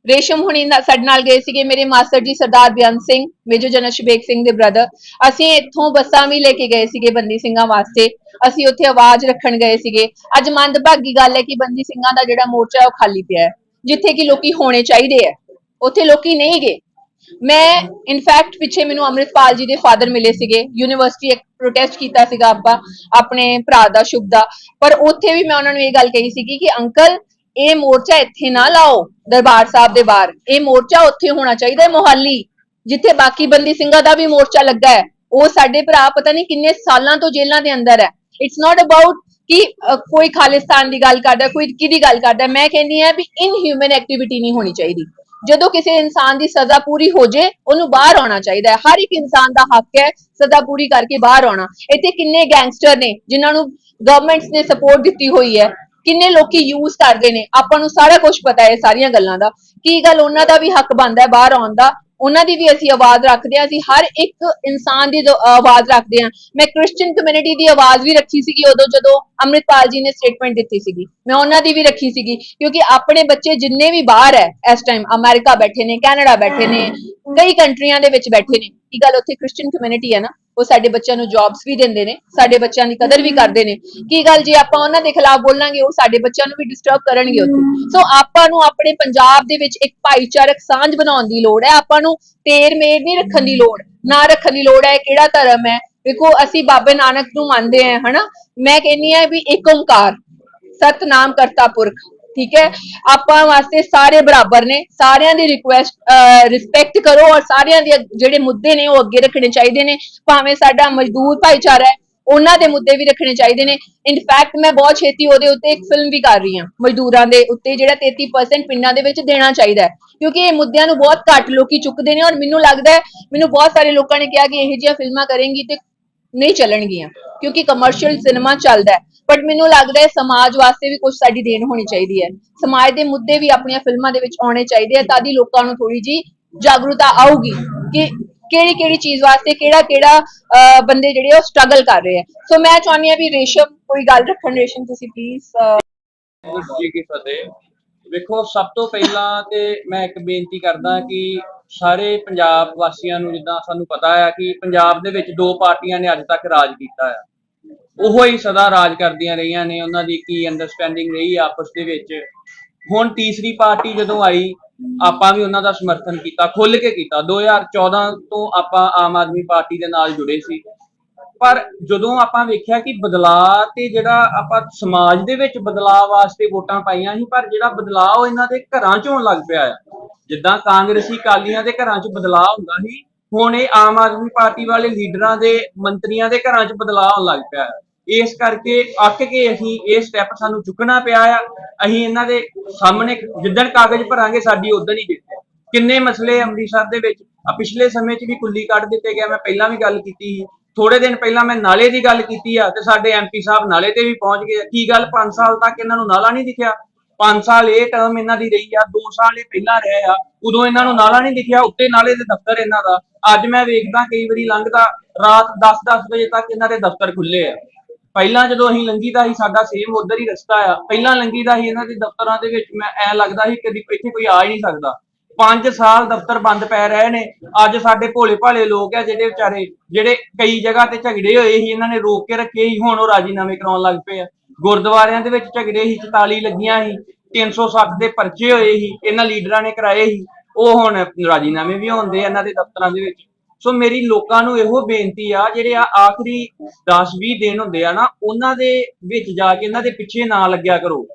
ਰੇਸ਼ਮ ਹੁਣੀ ਸਾਡੇ ਨਾਲ ਗਏ ਸੀਗੇ ਮੇਰੇ master ji Sardar Bian Singh major general Shabeg Singh ਦੇ ਬ੍ਰਦਰ ਅਸੀਂ ਇੱਥੋਂ ਬੱਸਾਂ ਵੀ ਲੈ ਕੇ ਗਏ ਸੀਗੇ ਬੰਦੀ ਸਿੰਘਾਂ ਵਾਸਤੇ। ਅਸੀਂ ਉੱਥੇ ਆਵਾਜ਼ ਰੱਖਣ ਗਏ ਸੀਗੇ। ਅੱਜ ਮੰਦਭਾਗੀ ਗੱਲ ਹੈ ਕਿ ਬੰਦੀ ਸਿੰਘਾਂ ਦਾ ਜਿਹੜਾ ਮੋਰਚਾ ਉਹ ਖਾਲੀ ਪਿਆ ਹੈ ਜਿੱਥੇ ਕਿ ਲੋਕੀ ਹੋਣੇ ਚਾਹੀਦੇ ਆ ਉੱਥੇ ਲੋਕੀ ਨਹੀਂ ਗਏ। ਮੈਂ ਇਨਫੈਕਟ ਪਿੱਛੇ ਮੈਨੂੰ ਅੰਮ੍ਰਿਤਪਾਲ ਜੀ ਦੇ ਫਾਦਰ ਮਿਲੇ ਸੀਗੇ। ਯੂਨੀਵਰਸਿਟੀ ਇੱਕ ਪ੍ਰੋਟੈਸਟ ਕੀਤਾ ਸੀਗਾ ਆਪਾਂ, ਆਪਣੇ ਭਰਾ ਦਾ, ਸ਼ੁਭ ਦਾ। ਪਰ ਉੱਥੇ ਵੀ ਮੈਂ ਉਹਨਾਂ ਨੂੰ ਇਹ ਗੱਲ ਕਹੀ ਸੀਗੀ ਕਿ ਅੰਕਲ, ਇਹ ਮੋਰਚਾ ਇੱਥੇ ਨਾ ਲਾਓ, ਦਰਬਾਰ ਸਾਹਿਬ ਦੇ ਬਾਹਰ। ਇਹ ਮੋਰਚਾ ਉੱਥੇ ਹੋਣਾ ਚਾਹੀਦਾ ਹੈ, ਮੋਹਾਲੀ। ਜਿੱਥੇ ਬਾਕੀ ਬੰਦੀ ਸਿੰਘਾਂ ਦਾ ਵੀ ਮੋਰਚਾ ਲੱਗਾ ਹੈ। ਉਹ ਸਾਡੇ ਭਰਾ ਪਤਾ ਨਹੀਂ ਕਿੰਨੇ ਸਾਲਾਂ ਤੋਂ ਜੇਲ੍ਹਾਂ ਦੇ ਅੰਦਰ ਹੈ। ਇਟਸ ਨਾਟ ਅਬਾਊਟ ਕਿ ਕੋਈ ਖਾਲਿਸਤਾਨ ਦੀ ਗੱਲ ਕਰਦਾ, ਕੋਈ ਕਿਹਦੀ ਗੱਲ ਕਰਦਾ। ਮੈਂ ਕਹਿੰਦੀ ਹਾਂ ਵੀ ਇਨਹਿਊਮਨ ਐਕਟੀਵਿਟੀ ਨਹੀਂ ਹੋਣੀ ਚਾਹੀਦੀ। ਜਦੋਂ ਕਿਸੇ ਇਨਸਾਨ ਦੀ ਸਜ਼ਾ ਪੂਰੀ ਹੋ ਜੇ, ਉਹਨੂੰ ਬਾਹਰ ਆਉਣਾ ਚਾਹੀਦਾ ਹੈ। ਹਰ ਇੱਕ ਇਨਸਾਨ ਦਾ ਹੱਕ ਹੈ ਸਜ਼ਾ ਪੂਰੀ ਕਰਕੇ ਬਾਹਰ ਆਉਣਾ। ਇੱਥੇ ਕਿੰਨੇ ਗੈਂਗਸਟਰ ਨੇ ਜਿਨ੍ਹਾਂ ਨੂੰ ਗਵਰਨਮੈਂਟਸ ਨੇ ਸਪੋਰਟ ਦਿੱਤੀ ਹੋਈ ਹੈ। ਕਿੰਨੇ ਲੋਕੀ ਯੂਜ਼ ਕਰਦੇ ਨੇ। ਆਪਾਂ ਨੂੰ ਸਾਰਾ ਕੁਝ ਪਤਾ ਹੈ ਸਾਰੀਆਂ ਗੱਲਾਂ ਦਾ। ਕੀ ਗੱਲ ਉਹਨਾਂ ਦਾ ਵੀ ਹੱਕ ਬਣਦਾ ਹੈ ਬਾਹਰ ਆਉਣ ਦਾ? ਉਹਨਾਂ ਦੀ ਵੀ ਅਸੀਂ ਆਵਾਜ਼ ਰੱਖਦੇ ਹਾਂ, ਅਸੀਂ ਹਰ ਇੱਕ ਇਨਸਾਨ ਦੀ ਆਵਾਜ਼ ਰੱਖਦੇ ਹਾਂ। ਮੈਂ ਕ੍ਰਿਸਚੀਅਨ ਕਮਿਊਨਿਟੀ ਦੀ ਆਵਾਜ਼ ਵੀ ਰੱਖੀ ਸੀਗੀ ਉਦੋਂ ਜਦੋਂ ਅੰਮ੍ਰਿਤਪਾਲ ਜੀ ਨੇ ਸਟੇਟਮੈਂਟ ਦਿੱਤੀ ਸੀਗੀ। ਮੈਂ ਉਹਨਾਂ ਦੀ ਵੀ ਰੱਖੀ ਸੀਗੀ, ਕਿਉਂਕਿ ਆਪਣੇ ਬੱਚੇ ਜਿੰਨੇ ਵੀ ਬਾਹਰ ਹੈ ਇਸ ਟਾਈਮ ਅਮਰੀਕਾ ਬੈਠੇ ਨੇ ਕੈਨੇਡਾ ਬੈਠੇ ਨੇ, ਕਈ ਕੰਟਰੀਆਂ ਦੇ ਵਿੱਚ ਬੈਠੇ ਨੇ। ਕੀ ਗੱਲ ਉੱਥੇ ਕ੍ਰਿਸਚੀਅਨ ਕਮਿਊਨਿਟੀ ਹੈ ਨਾ। ਉਹ ਸਾਡੇ ਬੱਚਿਆਂ ਨੂੰ ਜੌਬਸ ਵੀ ਦਿੰਦੇ ਨੇ ਸਾਡੇ ਬੱਚਿਆਂ ਦੀ ਕਦਰ ਵੀ ਕਰਦੇ ਨੇ। ਕੀ ਗੱਲ ਜੇ ਆਪਾਂ ਉਹਨਾਂ ਦੇ ਖਿਲਾਫ ਬੋਲਾਂਗੇ ਉਹ ਸਾਡੇ ਬੱਚਿਆਂ ਨੂੰ ਵੀ ਡਿਸਟਰਬ ਕਰਨਗੇ ਉੱਥੇ। ਸੋ ਆਪਾਂ ਨੂੰ ਆਪਣੇ ਪੰਜਾਬ ਦੇ ਵਿੱਚ ਇੱਕ ਭਾਈਚਾਰਕ ਸਾਂਝ ਬਣਾਉਣ ਦੀ ਲੋੜ ਹੈ। ਆਪਾਂ ਨੂੰ ਤੇਰ ਮੇਰ ਨਹੀਂ ਰੱਖਣ ਦੀ ਲੋੜ। ਨਾ ਰੱਖਣ ਦੀ ਲੋੜ ਹੈ ਕਿਹੜਾ ਧਰਮ ਹੈ? ਵੇਖੋ ਅਸੀਂ ਬਾਬੇ ਨਾਨਕ ਨੂੰ ਮੰਨਦੇ ਹਾਂ ਹਨਾ? ਮੈਂ ਕਹਿੰਨੀ ਆ ਵੀ ਇੱਕ ਓੰਕਾਰ ਸਤਨਾਮ ਕਰਤਾ ਪੁਰਖ। ਠੀਕ ਹੈ? ਆਪਾਂ ਵਾਸਤੇ ਸਾਰੇ ਬਰਾਬਰ ਨੇ, ਸਾਰਿਆਂ ਦੀ ਰਿਕੁਐਸਟ ਰਿਸਪੈਕਟ ਕਰੋ ਔਰ ਸਾਰਿਆਂ ਦੇ ਜਿਹੜੇ ਮੁੱਦੇ ਨੇ ਉਹ ਅੱਗੇ ਰੱਖਣੇ ਚਾਹੀਦੇ ਨੇ। ਭਾਵੇਂ ਸਾਡਾ ਮਜ਼ਦੂਰ ਭਾਈਚਾਰਾ ਹੈ, ਉਹਨਾਂ ਦੇ ਮੁੱਦੇ ਵੀ ਰੱਖਣੇ ਚਾਹੀਦੇ ਨੇ। ਇਨਫੈਕਟ ਮੈਂ ਬਹੁਤ ਛੇਤੀ ਉਹਦੇ ਉੱਤੇ ਇੱਕ ਫਿਲਮ ਵੀ ਕਰ ਰਹੀ ਹਾਂ, ਮਜ਼ਦੂਰਾਂ ਦੇ ਉੱਤੇ ਜਿਹੜਾ 33% ਪਿੰਡਾਂ ਦੇ ਵਿੱਚ ਦੇਣਾ ਚਾਹੀਦਾ ਹੈ। ਕਿਉਂਕਿ ਇਹ ਮੁੱਦਿਆਂ ਨੂੰ ਬਹੁਤ ਘੱਟ ਲੋਕੀ ਚੁੱਕਦੇ ਨੇ ਔਰ ਮੈਨੂੰ ਲੱਗਦਾ ਹੈ, ਮੈਨੂੰ ਬਹੁਤ ਸਾਰੇ ਲੋਕਾਂ ਨੇ ਕਿਹਾ ਕਿ ਇਹੋ ਜਿਹੀਆਂ ਫਿਲਮਾਂ ਕਰੇਂਗੀ ਤੇ ਨਹੀਂ ਚੱਲਣਗੀਆਂ। ਕਿਉਂਕਿ ਕਮਰਸ਼ੀਅਲ ਸਿਨੇਮਾ ਚੱਲਦਾ ਹੈ। ਬਟ ਮੈਨੂੰ ਲੱਗਦਾ ਹੈ ਸਮਾਜ ਵਾਸਤੇ ਵੀ ਕੁਝ ਸਾਡੀ ਦੇਣ ਹੋਣੀ ਚਾਹੀਦੀ ਹੈ। ਸਮਾਜ ਦੇ ਮੁੱਦੇ ਵੀ ਆਪਣੀਆਂ ਫਿਲਮਾਂ ਦੇ ਵਿੱਚ ਆਉਣੇ ਚਾਹੀਦੇ ਆ, ਤਾਂ ਦੀ ਲੋਕਾਂ ਨੂੰ ਥੋੜੀ ਜੀ ਜਾਗਰੂਕਤਾ ਆਊਗੀ ਕਿ ਕਿਹੜੀ ਕਿਹੜੀ ਚੀਜ਼ ਵਾਸਤੇ ਕਿਹੜਾ ਕਿਹੜਾ ਬੰਦੇ ਜਿਹੜੇ ਉਹ ਸਟਰਗਲ ਕਰ ਰਹੇ ਆ। ਸੋ ਮੈਂ ਚਾਹੁੰਦੀ ਆ ਵੀ ਰੇਸ਼ਮ, ਕੋਈ ਗੱਲ ਰੱਖਣ ਰੇਸ਼ਮ, ਤੁਸੀਂ ਪਲੀਜ਼ ਜੀ ਕੀ ਫਤਿਹ। ਵੇਖੋ, ਸਭ ਤੋਂ ਪਹਿਲਾਂ ਤੇ ਮੈਂ ਇੱਕ ਬੇਨਤੀ ਕਰਦਾ ਕਿ ਸਾਰੇ ਪੰਜਾਬ ਵਾਸੀਆਂ ਨੂੰ ਜਿੱਦਾਂ ਸਾਨੂੰ ਪਤਾ ਹੈ ਕਿ ਪੰਜਾਬ ਦੇ ਵਿੱਚ ਦੋ ਪਾਰਟੀਆਂ ਨੇ ਅੱਜ ਤੱਕ ਰਾਜ ਕੀਤਾ ਹੈ ਉਹੋ ਹੀ ਸਦਾ ਰਾਜ ਕਰਦੀਆਂ ਰਹੀਆਂ ਨੇ, ਉਹਨਾਂ ਦੀ ਕੀ ਅੰਡਰਸਟੈਂਡਿੰਗ ਰਹੀ ਆਪਸ ਦੇ ਵਿੱਚ। ਹੁਣ ਤੀਸਰੀ ਪਾਰਟੀ ਜਦੋਂ ਆਈ, ਆਪਾਂ ਵੀ ਉਹਨਾਂ ਦਾ ਸਮਰਥਨ ਕੀਤਾ ਖੁੱਲ ਕੇ ਕੀਤਾ। 2014 ਤੋਂ ਆਪਾਂ ਆਮ ਆਦਮੀ ਪਾਰਟੀ ਦੇ ਨਾਲ ਜੁੜੇ ਸੀ। ਪਰ ਜਦੋਂ ਆਪਾਂ ਵੇਖਿਆ ਕਿ ਬਦਲਾਅ ਤੇ ਜਿਹੜਾ ਆਪਾਂ ਸਮਾਜ ਦੇ ਵਿੱਚ ਬਦਲਾਅ ਵਾਸਤੇ ਵੋਟਾਂ ਪਾਈਆਂ ਸੀ, ਪਰ ਜਿਹੜਾ ਬਦਲਾਅ ਉਹ ਇਹਨਾਂ ਦੇ ਘਰਾਂ ਚੋਂ ਹੋਣ ਲੱਗ ਪਿਆ ਆ। ਜਿੱਦਾਂ ਕਾਂਗਰਸੀ ਕਾਲੀਆਂ ਦੇ ਘਰਾਂ 'ਚ ਬਦਲਾਅ ਹੁੰਦਾ ਸੀ, ਹੁਣ ਇਹ ਆਮ ਆਦਮੀ ਪਾਰਟੀ ਵਾਲੇ ਲੀਡਰਾਂ ਦੇ ਮੰਤਰੀਆਂ ਦੇ ਘਰਾਂ 'ਚ ਬਦਲਾਅ ਆਉਣ ਲੱਗ ਪਿਆ ਹੈ ਇਸ ਕਰਕੇ ਅੱਕ ਕੇ ਅਸੀਂ ਇਹ ਸਟੈਪ ਸਾਨੂੰ ਚੁੱਕਣਾ ਪਿਆ ਆ। ਅਸੀਂ ਇਹਨਾਂ ਦੇ ਸਾਹਮਣੇ ਜਿੱਦਣ ਕਾਗਜ਼ ਭਰਾਂਗੇ, ਸਾਡੀ ਉਦੋਂ ਹੀ ਜਿੱਤ ਕਿੰਨੇ ਮਸਲੇ ਅੰਮ੍ਰਿਤਸਰ ਦੇ ਵਿੱਚ ਆ ਪਿਛਲੇ ਸਮੇਂ 'ਚ ਵੀ ਕੁੱਲੀ ਕੱਢ ਦਿੱਤੇ ਗਿਆ ਮੈਂ ਪਹਿਲਾਂ ਵੀ ਗੱਲ ਕੀਤੀ ਸੀ। ਥੋੜੇ ਦਿਨ ਪਹਿਲਾਂ ਮੈਂ ਨਾਲੇ ਦੀ ਗੱਲ ਕੀਤੀ ਆ ਤੇ ਸਾਡੇ ਐਮਪੀ ਸਾਹਿਬ ਨਾਲੇ ਤੇ ਵੀ ਪਹੁੰਚ ਗਏ ਕੀ ਗੱਲ 5 ਸਾਲ ਤੱਕ ਇਹਨਾਂ ਨੂੰ ਨਾਲਾ ਨਹੀਂ ਦਿਖਿਆ? 5 ਸਾਲ ਇਹ ਟਰਮ ਇਹਨਾਂ ਦੀ ਰਹੀ ਆ। 2 ਸਾਲ ਇਹ ਪਹਿਲਾਂ ਰਹੇ ਆ। ਉਦੋਂ ਇਹਨਾਂ ਨੂੰ ਨਾਲਾ ਨਹੀਂ ਦਿਖਿਆ, ਉੱਤੇ ਨਾਲੇ ਦੇ ਦਫ਼ਤਰ ਇਹਨਾਂ ਦਾ। ਅੱਜ ਮੈਂ ਵੇਖਦਾ ਕਈ ਵਾਰੀ ਲੰਘਦਾ, ਰਾਤ 10-10 ਵਜੇ ਤੱਕ ਇਹਨਾਂ ਦੇ ਦਫ਼ਤਰ ਖੁੱਲੇ ਆ। ਪਹਿਲਾਂ ਜਦੋਂ ਅਸੀਂ ਲੰਘੀਦਾ ਸੀ ਸਾਡਾ ਸੇਮ ਉਧਰ ਹੀ ਰਸਤਾ ਆ, ਪਹਿਲਾਂ ਲੰਘੀਦਾ ਸੀ ਇਹਨਾਂ ਦੇ ਦਫ਼ਤਰਾਂ ਦੇ ਵਿੱਚ ਮੈਂ ਐ ਲੱਗਦਾ ਸੀ ਕਦੀ ਇੱਥੇ ਕੋਈ ਆ ਹੀ ਨਹੀਂ ਸਕਦਾ। 5 ਸਾਲ ਦਫ਼ਤਰ ਬੰਦ ਪੈ ਰਹੇ ਨੇ, ਅੱਜ ਸਾਡੇ ਭੋਲੇ ਭਾਲੇ ਲੋਕ ਆ ਜਿਹੜੇ ਵਿਚਾਰੇ, ਜਿਹੜੇ ਕਈ ਜਗ੍ਹਾ ਤੇ ਝਗੜੇ ਹੋਏ ਸੀ, ਇਹਨਾਂ ਨੇ ਰੋਕ ਕੇ ਰੱਖੇ ਸੀ, ਹੁਣ ਉਹ ਰਾਜੀਨਾਮੇ ਕਰਾਉਣ ਲੱਗ ਪਏ ਆ। ਗੁਰਦੁਆਰਿਆਂ ਦੇ ਵਿੱਚ ਝਗੜੇ ਸੀ 44 ਲੱਗੀਆਂ ਸੀ 307 ਦੇ ਪਰਚੇ ਹੋਏ ਸੀ, ਇਹਨਾਂ ਲੀਡਰਾਂ ਨੇ ਕਰਾਏ ਸੀ, ਉਹ ਹੁਣ ਰਾਜੀਨਾਮੇ ਵੀ ਹੁੰਦੇ ਆ ਇਹਨਾਂ ਦੇ ਦਫ਼ਤਰਾਂ ਦੇ ਵਿੱਚ। ਸੋ ਮੇਰੀ ਲੋਕਾਂ ਨੂੰ ਇਹੋ ਬੇਨਤੀ ਆ, ਜਿਹੜੇ ਆ ਆਖਰੀ 10-20 ਦਿਨ ਹੁੰਦੇ ਆ ਨਾ, ਉਹਨਾਂ ਦੇ ਵਿੱਚ ਜਾ ਕੇ ਇਹਨਾਂ ਦੇ ਪਿੱਛੇ ਨਾ ਲੱਗਿਆ ਕਰੋ।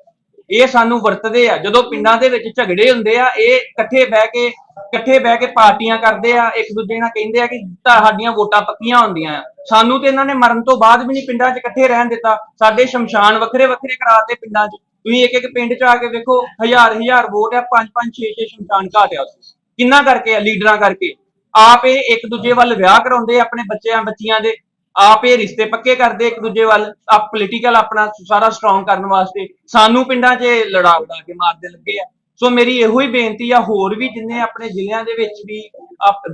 ਇਹ ਸਾਨੂੰ ਵਰਤਦੇ ਆ। ਜਦੋਂ ਪਿੰਡਾਂ ਦੇ ਵਿੱਚ ਝਗੜੇ ਹੁੰਦੇ ਆ, ਇਹ ਇਕੱਠੇ ਬਹਿ ਕੇ, ਇਕੱਠੇ ਬਹਿ ਕੇ ਪਾਰਟੀਆਂ ਕਰਦੇ ਆ ਇੱਕ ਦੂਜੇ ਨਾਲ ਕਹਿੰਦੇ ਆ ਕਿ ਤੁਹਾਡੀਆਂ ਵੋਟਾਂ ਪੱਕੀਆਂ ਹੁੰਦੀਆਂ ਆ। ਸਾਨੂੰ ਤੇ ਇਹਨਾਂ ਨੇ ਮਰਨ ਤੋਂ ਬਾਅਦ ਵੀ ਨਹੀਂ ਪਿੰਡਾਂ 'ਚ ਇਕੱਠੇ ਰਹਿਣ ਦਿੱਤਾ। ਸਾਡੇ ਸ਼ਮਸ਼ਾਨ ਵੱਖਰੇ ਵੱਖਰੇ ਕਰਾਤੇ ਪਿੰਡਾਂ 'ਚ। ਤੁਸੀਂ ਇੱਕ ਇੱਕ ਪਿੰਡ 'ਚ ਆ ਕੇ ਵੇਖੋ ਹਜ਼ਾਰ ਹਜ਼ਾਰ ਵੋਟ ਆ ਪੰਜ ਪੰਜ ਛੇ ਛੇ ਸ਼ਮਸ਼ਾਨ ਘਾਟ ਆ ਉੱਥੇ। ਕਿੰਨਾ ਕਰਕੇ ਆ, ਲੀਡਰਾਂ ਕਰਕੇ? ਆਪ ਇਹ ਇੱਕ ਦੂਜੇ ਵੱਲ ਵਿਆਹ ਕਰਾਉਂਦੇ ਆਪਣੇ ਬੱਚਿਆਂ, ਬੱਚੀਆਂ ਦੇ। ਆਪ ਇਹ ਰਿਸ਼ਤੇ ਪੱਕੇ ਕਰਦੇ ਇੱਕ ਦੂਜੇ ਵੱਲ। ਆ ਪੋਲੀਟੀਕਲ ਆਪਣਾ ਸਾਰਾ ਸਟਰੋਂਗ ਕਰਨ ਵਾਸਤੇ। ਸਾਨੂੰ ਪਿੰਡਾਂ 'ਚ ਲੜਾ ਉਡਾ ਕੇ ਮਾਰਦੇ ਲੱਗੇ ਆ। ਸੋ ਮੇਰੀ ਇਹੋ ਹੀ ਬੇਨਤੀ ਆ, ਹੋਰ ਵੀ ਜਿੰਨੇ ਆਪਣੇ ਜ਼ਿਲ੍ਹਿਆਂ ਦੇ ਵਿੱਚ ਵੀ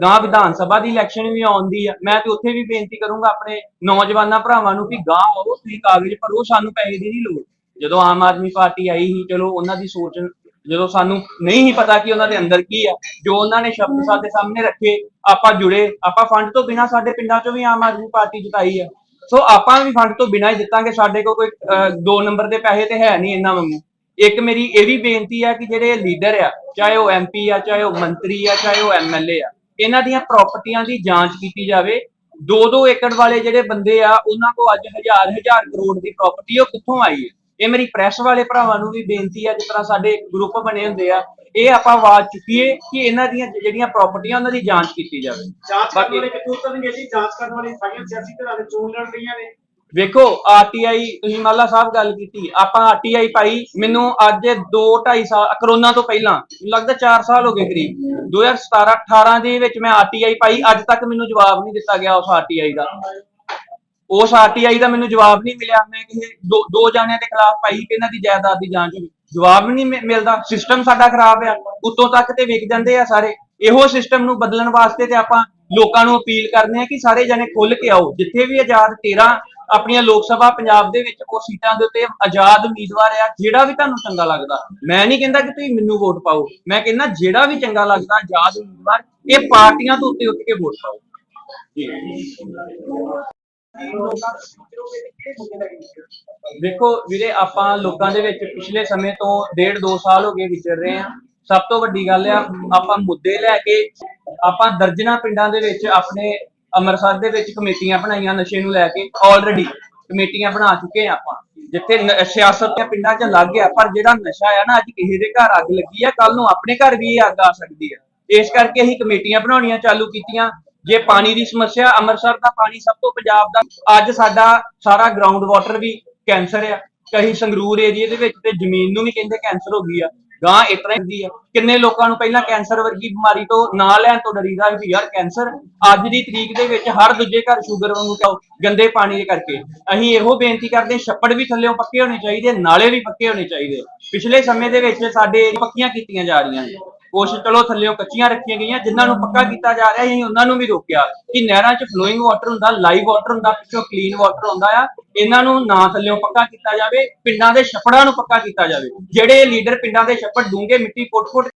ਗਾਂ ਵਿਧਾਨ ਸਭਾ ਦੀ ਇਲੈਕਸ਼ਨ ਵੀ ਆਉਂਦੀ ਆ, ਮੈਂ ਤੇ ਉੱਥੇ ਵੀ ਬੇਨਤੀ ਕਰੂੰਗਾ ਆਪਣੇ ਨੌਜਵਾਨਾਂ ਭਰਾਵਾਂ ਨੂੰ ਕਿ ਗਾਂ ਆਓ ਤੁਸੀਂ ਕਾਗਜ਼ ਭਰੋ, ਸਾਨੂੰ ਪੈਸੇ ਦੀ ਨਹੀਂ ਲੋੜ। ਜਦੋਂ ਆਮ ਆਦਮੀ ਪਾਰਟੀ ਆਈ ਸੀ, ਚਲੋ ਉਹਨਾਂ ਦੀ ਸੋਚ ਜਦੋਂ ਸਾਨੂੰ ਨਹੀਂ ਹੀ ਪਤਾ ਕਿ ਉਹਨਾਂ ਦੇ ਅੰਦਰ ਕੀ ਆ ਜੋ ਉਹਨਾਂ ਨੇ ਸ਼ਬਦ ਸਾਡੇ ਸਾਹਮਣੇ ਰੱਖੇ ਆਪਾਂ ਜੁੜੇ ਆਪਾਂ ਫੰਡ ਤੋਂ ਬਿਨਾ ਸਾਡੇ ਪਿੰਡਾਂ 'ਚੋਂ ਵੀ ਆਮ ਆਦਮੀ ਪਾਰਟੀ ਜਿਤਾਈ ਆ। ਸੋ ਆਪਾਂ ਵੀ ਫੰਡ ਤੋਂ ਬਿਨਾ ਹੀ ਜਿੱਤਾਂਗੇ ਸਾਡੇ ਕੋਲ ਕੋਈ ਅਹ, ਦੋ ਨੰਬਰ ਦੇ ਪੈਸੇ ਤੇ ਹੈ ਨਹੀਂ ਇਹਨਾਂ ਵਾਂਗੂ ਇੱਕ ਮੇਰੀ ਇਹ ਵੀ ਬੇਨਤੀ ਆ ਕਿ ਜਿਹੜੇ ਲੀਡਰ ਆ ਚਾਹੇ ਉਹ ਐਮਪੀ ਆ ਚਾਹੇ ਉਹ ਮੰਤਰੀ ਆ ਚਾਹੇ ਉਹ ਐਮਐਲਏ ਆ ਇਹਨਾਂ ਦੀਆਂ ਪ੍ਰਾਪਰਟੀਆਂ ਦੀ ਜਾਂਚ ਕੀਤੀ ਜਾਵੇ। ਦੋ ਦੋ ਏਕੜ ਵਾਲੇ ਜਿਹੜੇ ਬੰਦੇ ਆ ਉਹਨਾਂ ਕੋਲ ਅੱਜ ਹਜ਼ਾਰ ਹਜ਼ਾਰ ਕਰੋੜ ਦੀ ਪ੍ਰਾਪਰਟੀ ਉਹ ਕਿੱਥੋਂ ਆਈ ਹੈ? ਇਹ ਮੇਰੀ ਪ੍ਰੈਸ ਵਾਲੇ ਭਰਾਵਾਂ ਨੂੰ ਵੀ ਬੇਨਤੀ ਆ ਜਿਸ ਤਰ੍ਹਾਂ ਸਾਡੇ ਗਰੁੱਪ ਬਣੇ ਹੁੰਦੇ ਆ ਇਹ ਆਪਾਂ ਆਵਾਜ਼ ਚੁੱਕੀਏ ਕਿ ਇਹਨਾਂ ਦੀਆਂ ਜਿਹੜੀਆਂ ਪ੍ਰਾਪਰਟੀਆਂ ਉਹਨਾਂ ਦੀ ਜਾਂਚ ਕੀਤੀ ਜਾਵੇ। ਜਾਂਚ ਕਰਨ ਬਾਕੀ- ਵਾਲੇ ਕਿਥੋਂ ਕਰਨਗੇ ਜੀ? ਜਾਂਚ ਕਰਨ ਵਾਲੀ ਸਾਰੀਆਂ ਸਿਆਸੀ ਧਿਰਾਂ ਦੇ ਚੋਣ ਲੜ ਰਹੀਆਂ ਨੇ। ਵੇਖੋ ਆਰਟੀਆਈ ਤੁਸੀਂ ਮਾਲਾ ਸਾਹਿਬ ਗੱਲ ਕੀਤੀ ਆਪਾਂ ਆਰਟੀਆਈ ਪਾਈ ਮੈਨੂੰ ਅੱਜ 2 2.5 ਸਾਲ ਕਰੋਨਾ ਤੋਂ ਪਹਿਲਾਂ ਲੱਗਦਾ 4 ਸਾਲ ਹੋ ਗਏ ਕਰੀਬ। 2017 18 ਦੇ ਵਿੱਚ ਮੈਂ ਆਰਟੀਆਈ ਪਾਈ ਅੱਜ ਤੱਕ ਮੈਨੂੰ ਜਵਾਬ ਨਹੀਂ ਦਿੱਤਾ ਗਿਆ ਉਸ ਆਰਟੀਆਈ ਦਾ। ਉਸ ਆਰਟੀਆਈ ਦਾ ਮੈਨੂੰ ਜਵਾਬ ਨਹੀਂ ਮਿਲਿਆ। ਮੈਂ ਕਿਸੇ ਦੋ ਦੋ ਜਾਣਿਆਂ ਦੇ ਖਿਲਾਫ ਪਾਈ ਕਿ ਇਹਨਾਂ ਦੀ ਜਾਇਦਾਦ ਦੀ ਜਾਂਚ ਹੋਈ। ਜਵਾਬ ਨਹੀਂ ਮਿਲਦਾ। ਸਿਸਟਮ ਸਾਡਾ ਖਰਾਬ ਆ। ਉੱਤੋਂ ਤੱਕ ਤੇ ਵਿਕ ਜਾਂਦੇ ਆ ਸਾਰੇ। ਇਹੋ ਸਿਸਟਮ ਨੂੰ ਬਦਲਣ ਵਾਸਤੇ ਤੇ ਆਪਾਂ ਲੋਕਾਂ ਨੂੰ ਅਪੀਲ ਕਰਨੇ ਆ ਕਿ ਸਾਰੇ ਜਣੇ ਖੁੱਲ ਕੇ ਆਓ। ਜਿੱਥੇ ਵੀ ਆਜ਼ਾਦ 13 ਆਪਣੀਆਂ ਲੋਕ ਸਭਾ ਪੰਜਾਬ ਦੇ ਵਿੱਚ ਉਹ ਸੀਟਾਂ ਦੇ ਉੱਤੇ ਆਜ਼ਾਦ ਉਮੀਦਵਾਰ ਆ, ਜਿਹੜਾ ਵੀ ਤੁਹਾਨੂੰ ਚੰਗਾ ਲੱਗਦਾ। ਮੈਂ ਨਹੀਂ ਕਹਿੰਦਾ ਕਿ ਤੁਸੀਂ ਮੈਨੂੰ ਵੋਟ ਪਾਓ। ਮੈਂ ਕਹਿੰਦਾ ਜਿਹੜਾ ਵੀ ਚੰਗਾ ਲੱਗਦਾ ਆਜ਼ਾਦ ਉਮੀਦਵਾਰ, ਇਹ ਪਾਰਟੀਆਂ ਤੋਂ ਉੱਤੇ ਉੱਠ ਕੇ ਵੋਟ ਪਾਓ। ਜੀ। ਦੇਖੋ ਵੀਰੇ, ਆਪਾਂ ਲੋਕਾਂ ਦੇ ਵਿੱਚ ਪਿਛਲੇ ਸਮੇਂ ਤੋਂ ਡੇਢ ਦੋ ਸਾਲ ਹੋ ਗਏ ਵਿਚਰ ਰਹੇ ਆ ਸਭ ਤੋਂ ਵੱਡੀ ਗੱਲ ਆ, ਆਪਾਂ ਮੁੱਦੇ ਲੈ ਕੇ ਆਪਾਂ ਦਰਜਨਾ ਪਿੰਡਾਂ ਦੇ ਵਿੱਚ ਆਪਣੇ ਅੰਮ੍ਰਿਤਸਰ ਦੇ ਵਿੱਚ ਕਮੇਟੀਆਂ ਬਣਾਈਆਂ ਨਸ਼ੇ ਨੂੰ ਲੈ ਕੇ। ਆਲਰੇਡੀ ਕਮੇਟੀਆਂ ਬਣਾ ਚੁੱਕੇ ਆ ਆਪਾਂ। ਜਿੱਥੇ ਸਿਆਸਤ ਦੇ ਪਿੰਡਾਂ 'ਚ ਲੱਗ ਗਿਆ, ਪਰ ਜਿਹੜਾ ਨਸ਼ਾ ਆ ਨਾ, ਅੱਜ ਕਿਸੇ ਦੇ ਘਰ ਅੱਗ ਲੱਗੀ ਆ ਕੱਲ ਨੂੰ ਆਪਣੇ ਘਰ ਵੀ ਇਹ ਅੱਗ ਆ ਸਕਦੀ ਆ। ਇਸ ਕਰਕੇ ਅਸੀਂ ਕਮੇਟੀਆਂ ਬਣਾਉਣੀਆਂ ਚਾਲੂ ਕੀਤੀਆਂ। ਜੇ ਪਾਣੀ ਦੀ ਸਮੱਸਿਆ ਅੰਮ੍ਰਿਤਸਰ ਦਾ ਪਾਣੀ ਸਭ ਤੋਂ ਪੰਜਾਬ ਦਾ ਅੱਜ ਸਾਡਾ ਸਾਰਾ ਗਰਾਊਂਡ ਵਾਟਰ ਵੀ ਕੈਂਸਰ ਆ। ਕਹੀਂ ਸੰਗਰੂਰ ਏਰੀਏ ਦੇ ਵਿੱਚ ਤੇ ਜ਼ਮੀਨ ਨੂੰ ਵੀ ਕਹਿੰਦੇ ਕੈਂਸਰ ਹੋ ਗਈ ਆ। ਗਾਂ ਇਸ ਤਰ੍ਹਾਂ ਹੀ ਆ। ਕਿੰਨੇ ਲੋਕਾਂ ਨੂੰ ਪਹਿਲਾਂ ਕੈਂਸਰ ਵਰਗੀ ਬਿਮਾਰੀ ਤੋਂ ਨਾ ਲੈਣ ਤੋਂ ਡਰੀਦਾ ਵੀ ਯਾਰ ਕੈਂਸਰ ਅੱਜ ਦੀ ਤਰੀਕ ਦੇ ਵਿੱਚ ਹਰ ਦੂਜੇ ਘਰ ਸ਼ੂਗਰ ਵਾਂਗੂ ਤਾਂ ਗੰਦੇ ਪਾਣੀ ਦੇ ਕਰਕੇ। ਅਸੀਂ ਇਹੋ ਬੇਨਤੀ ਕਰਦੇ ਹਾਂ, ਛੱਪੜ ਵੀ ਥੱਲੇੋਂ ਪੱਕੇ ਹੋਣੇ ਚਾਹੀਦੇ ਨਾਲੇ ਵੀ ਪੱਕੇ ਹੋਣੇ ਚਾਹੀਦੇ। ਪਿਛਲੇ ਸਮੇਂ ਦੇ ਵਿੱਚ ਸਾਡੇ ਪੱਕੀਆਂ ਕੀਤੀਆਂ ਜਾ ਰਹੀਆਂ ਨੇ। ਕੁਛ ਚਲੋ ਥੱਲੇੋਂ ਕੱਚੀਆਂ ਰੱਖੀਆਂ ਗਈਆਂ, ਜਿਨ੍ਹਾਂ ਨੂੰ ਪੱਕਾ ਕੀਤਾ ਜਾ ਰਿਹਾ, ਅਸੀਂ ਉਹਨਾਂ ਨੂੰ ਵੀ ਰੋਕਿਆ। ਕਿ ਨਹਿਰਾਂ 'ਚ ਫਲੋਇੰਗ ਵਾਟਰ ਹੁੰਦਾ ਲਾਈਵ ਵਾਟਰ ਹੁੰਦਾ, ਪਿੱਛੋਂ ਕਲੀਨ ਵਾਟਰ ਹੁੰਦਾ ਆ, ਇਹਨਾਂ ਨੂੰ ਨਾ ਥੱਲੇੋਂ ਪੱਕਾ ਕੀਤਾ ਜਾਵੇ, ਪਿੰਡਾਂ ਦੇ ਛੱਪੜਾਂ ਨੂੰ ਪੱਕਾ ਕੀਤਾ ਜਾਵੇ। ਜਿਹੜੇ ਲੀਡਰ ਪਿੰਡਾਂ ਦੇ ਛੱਪੜ ਡੂੰਘੇ ਮਿੱਟੀ ਪੁੱਟ ਫੁੱਟ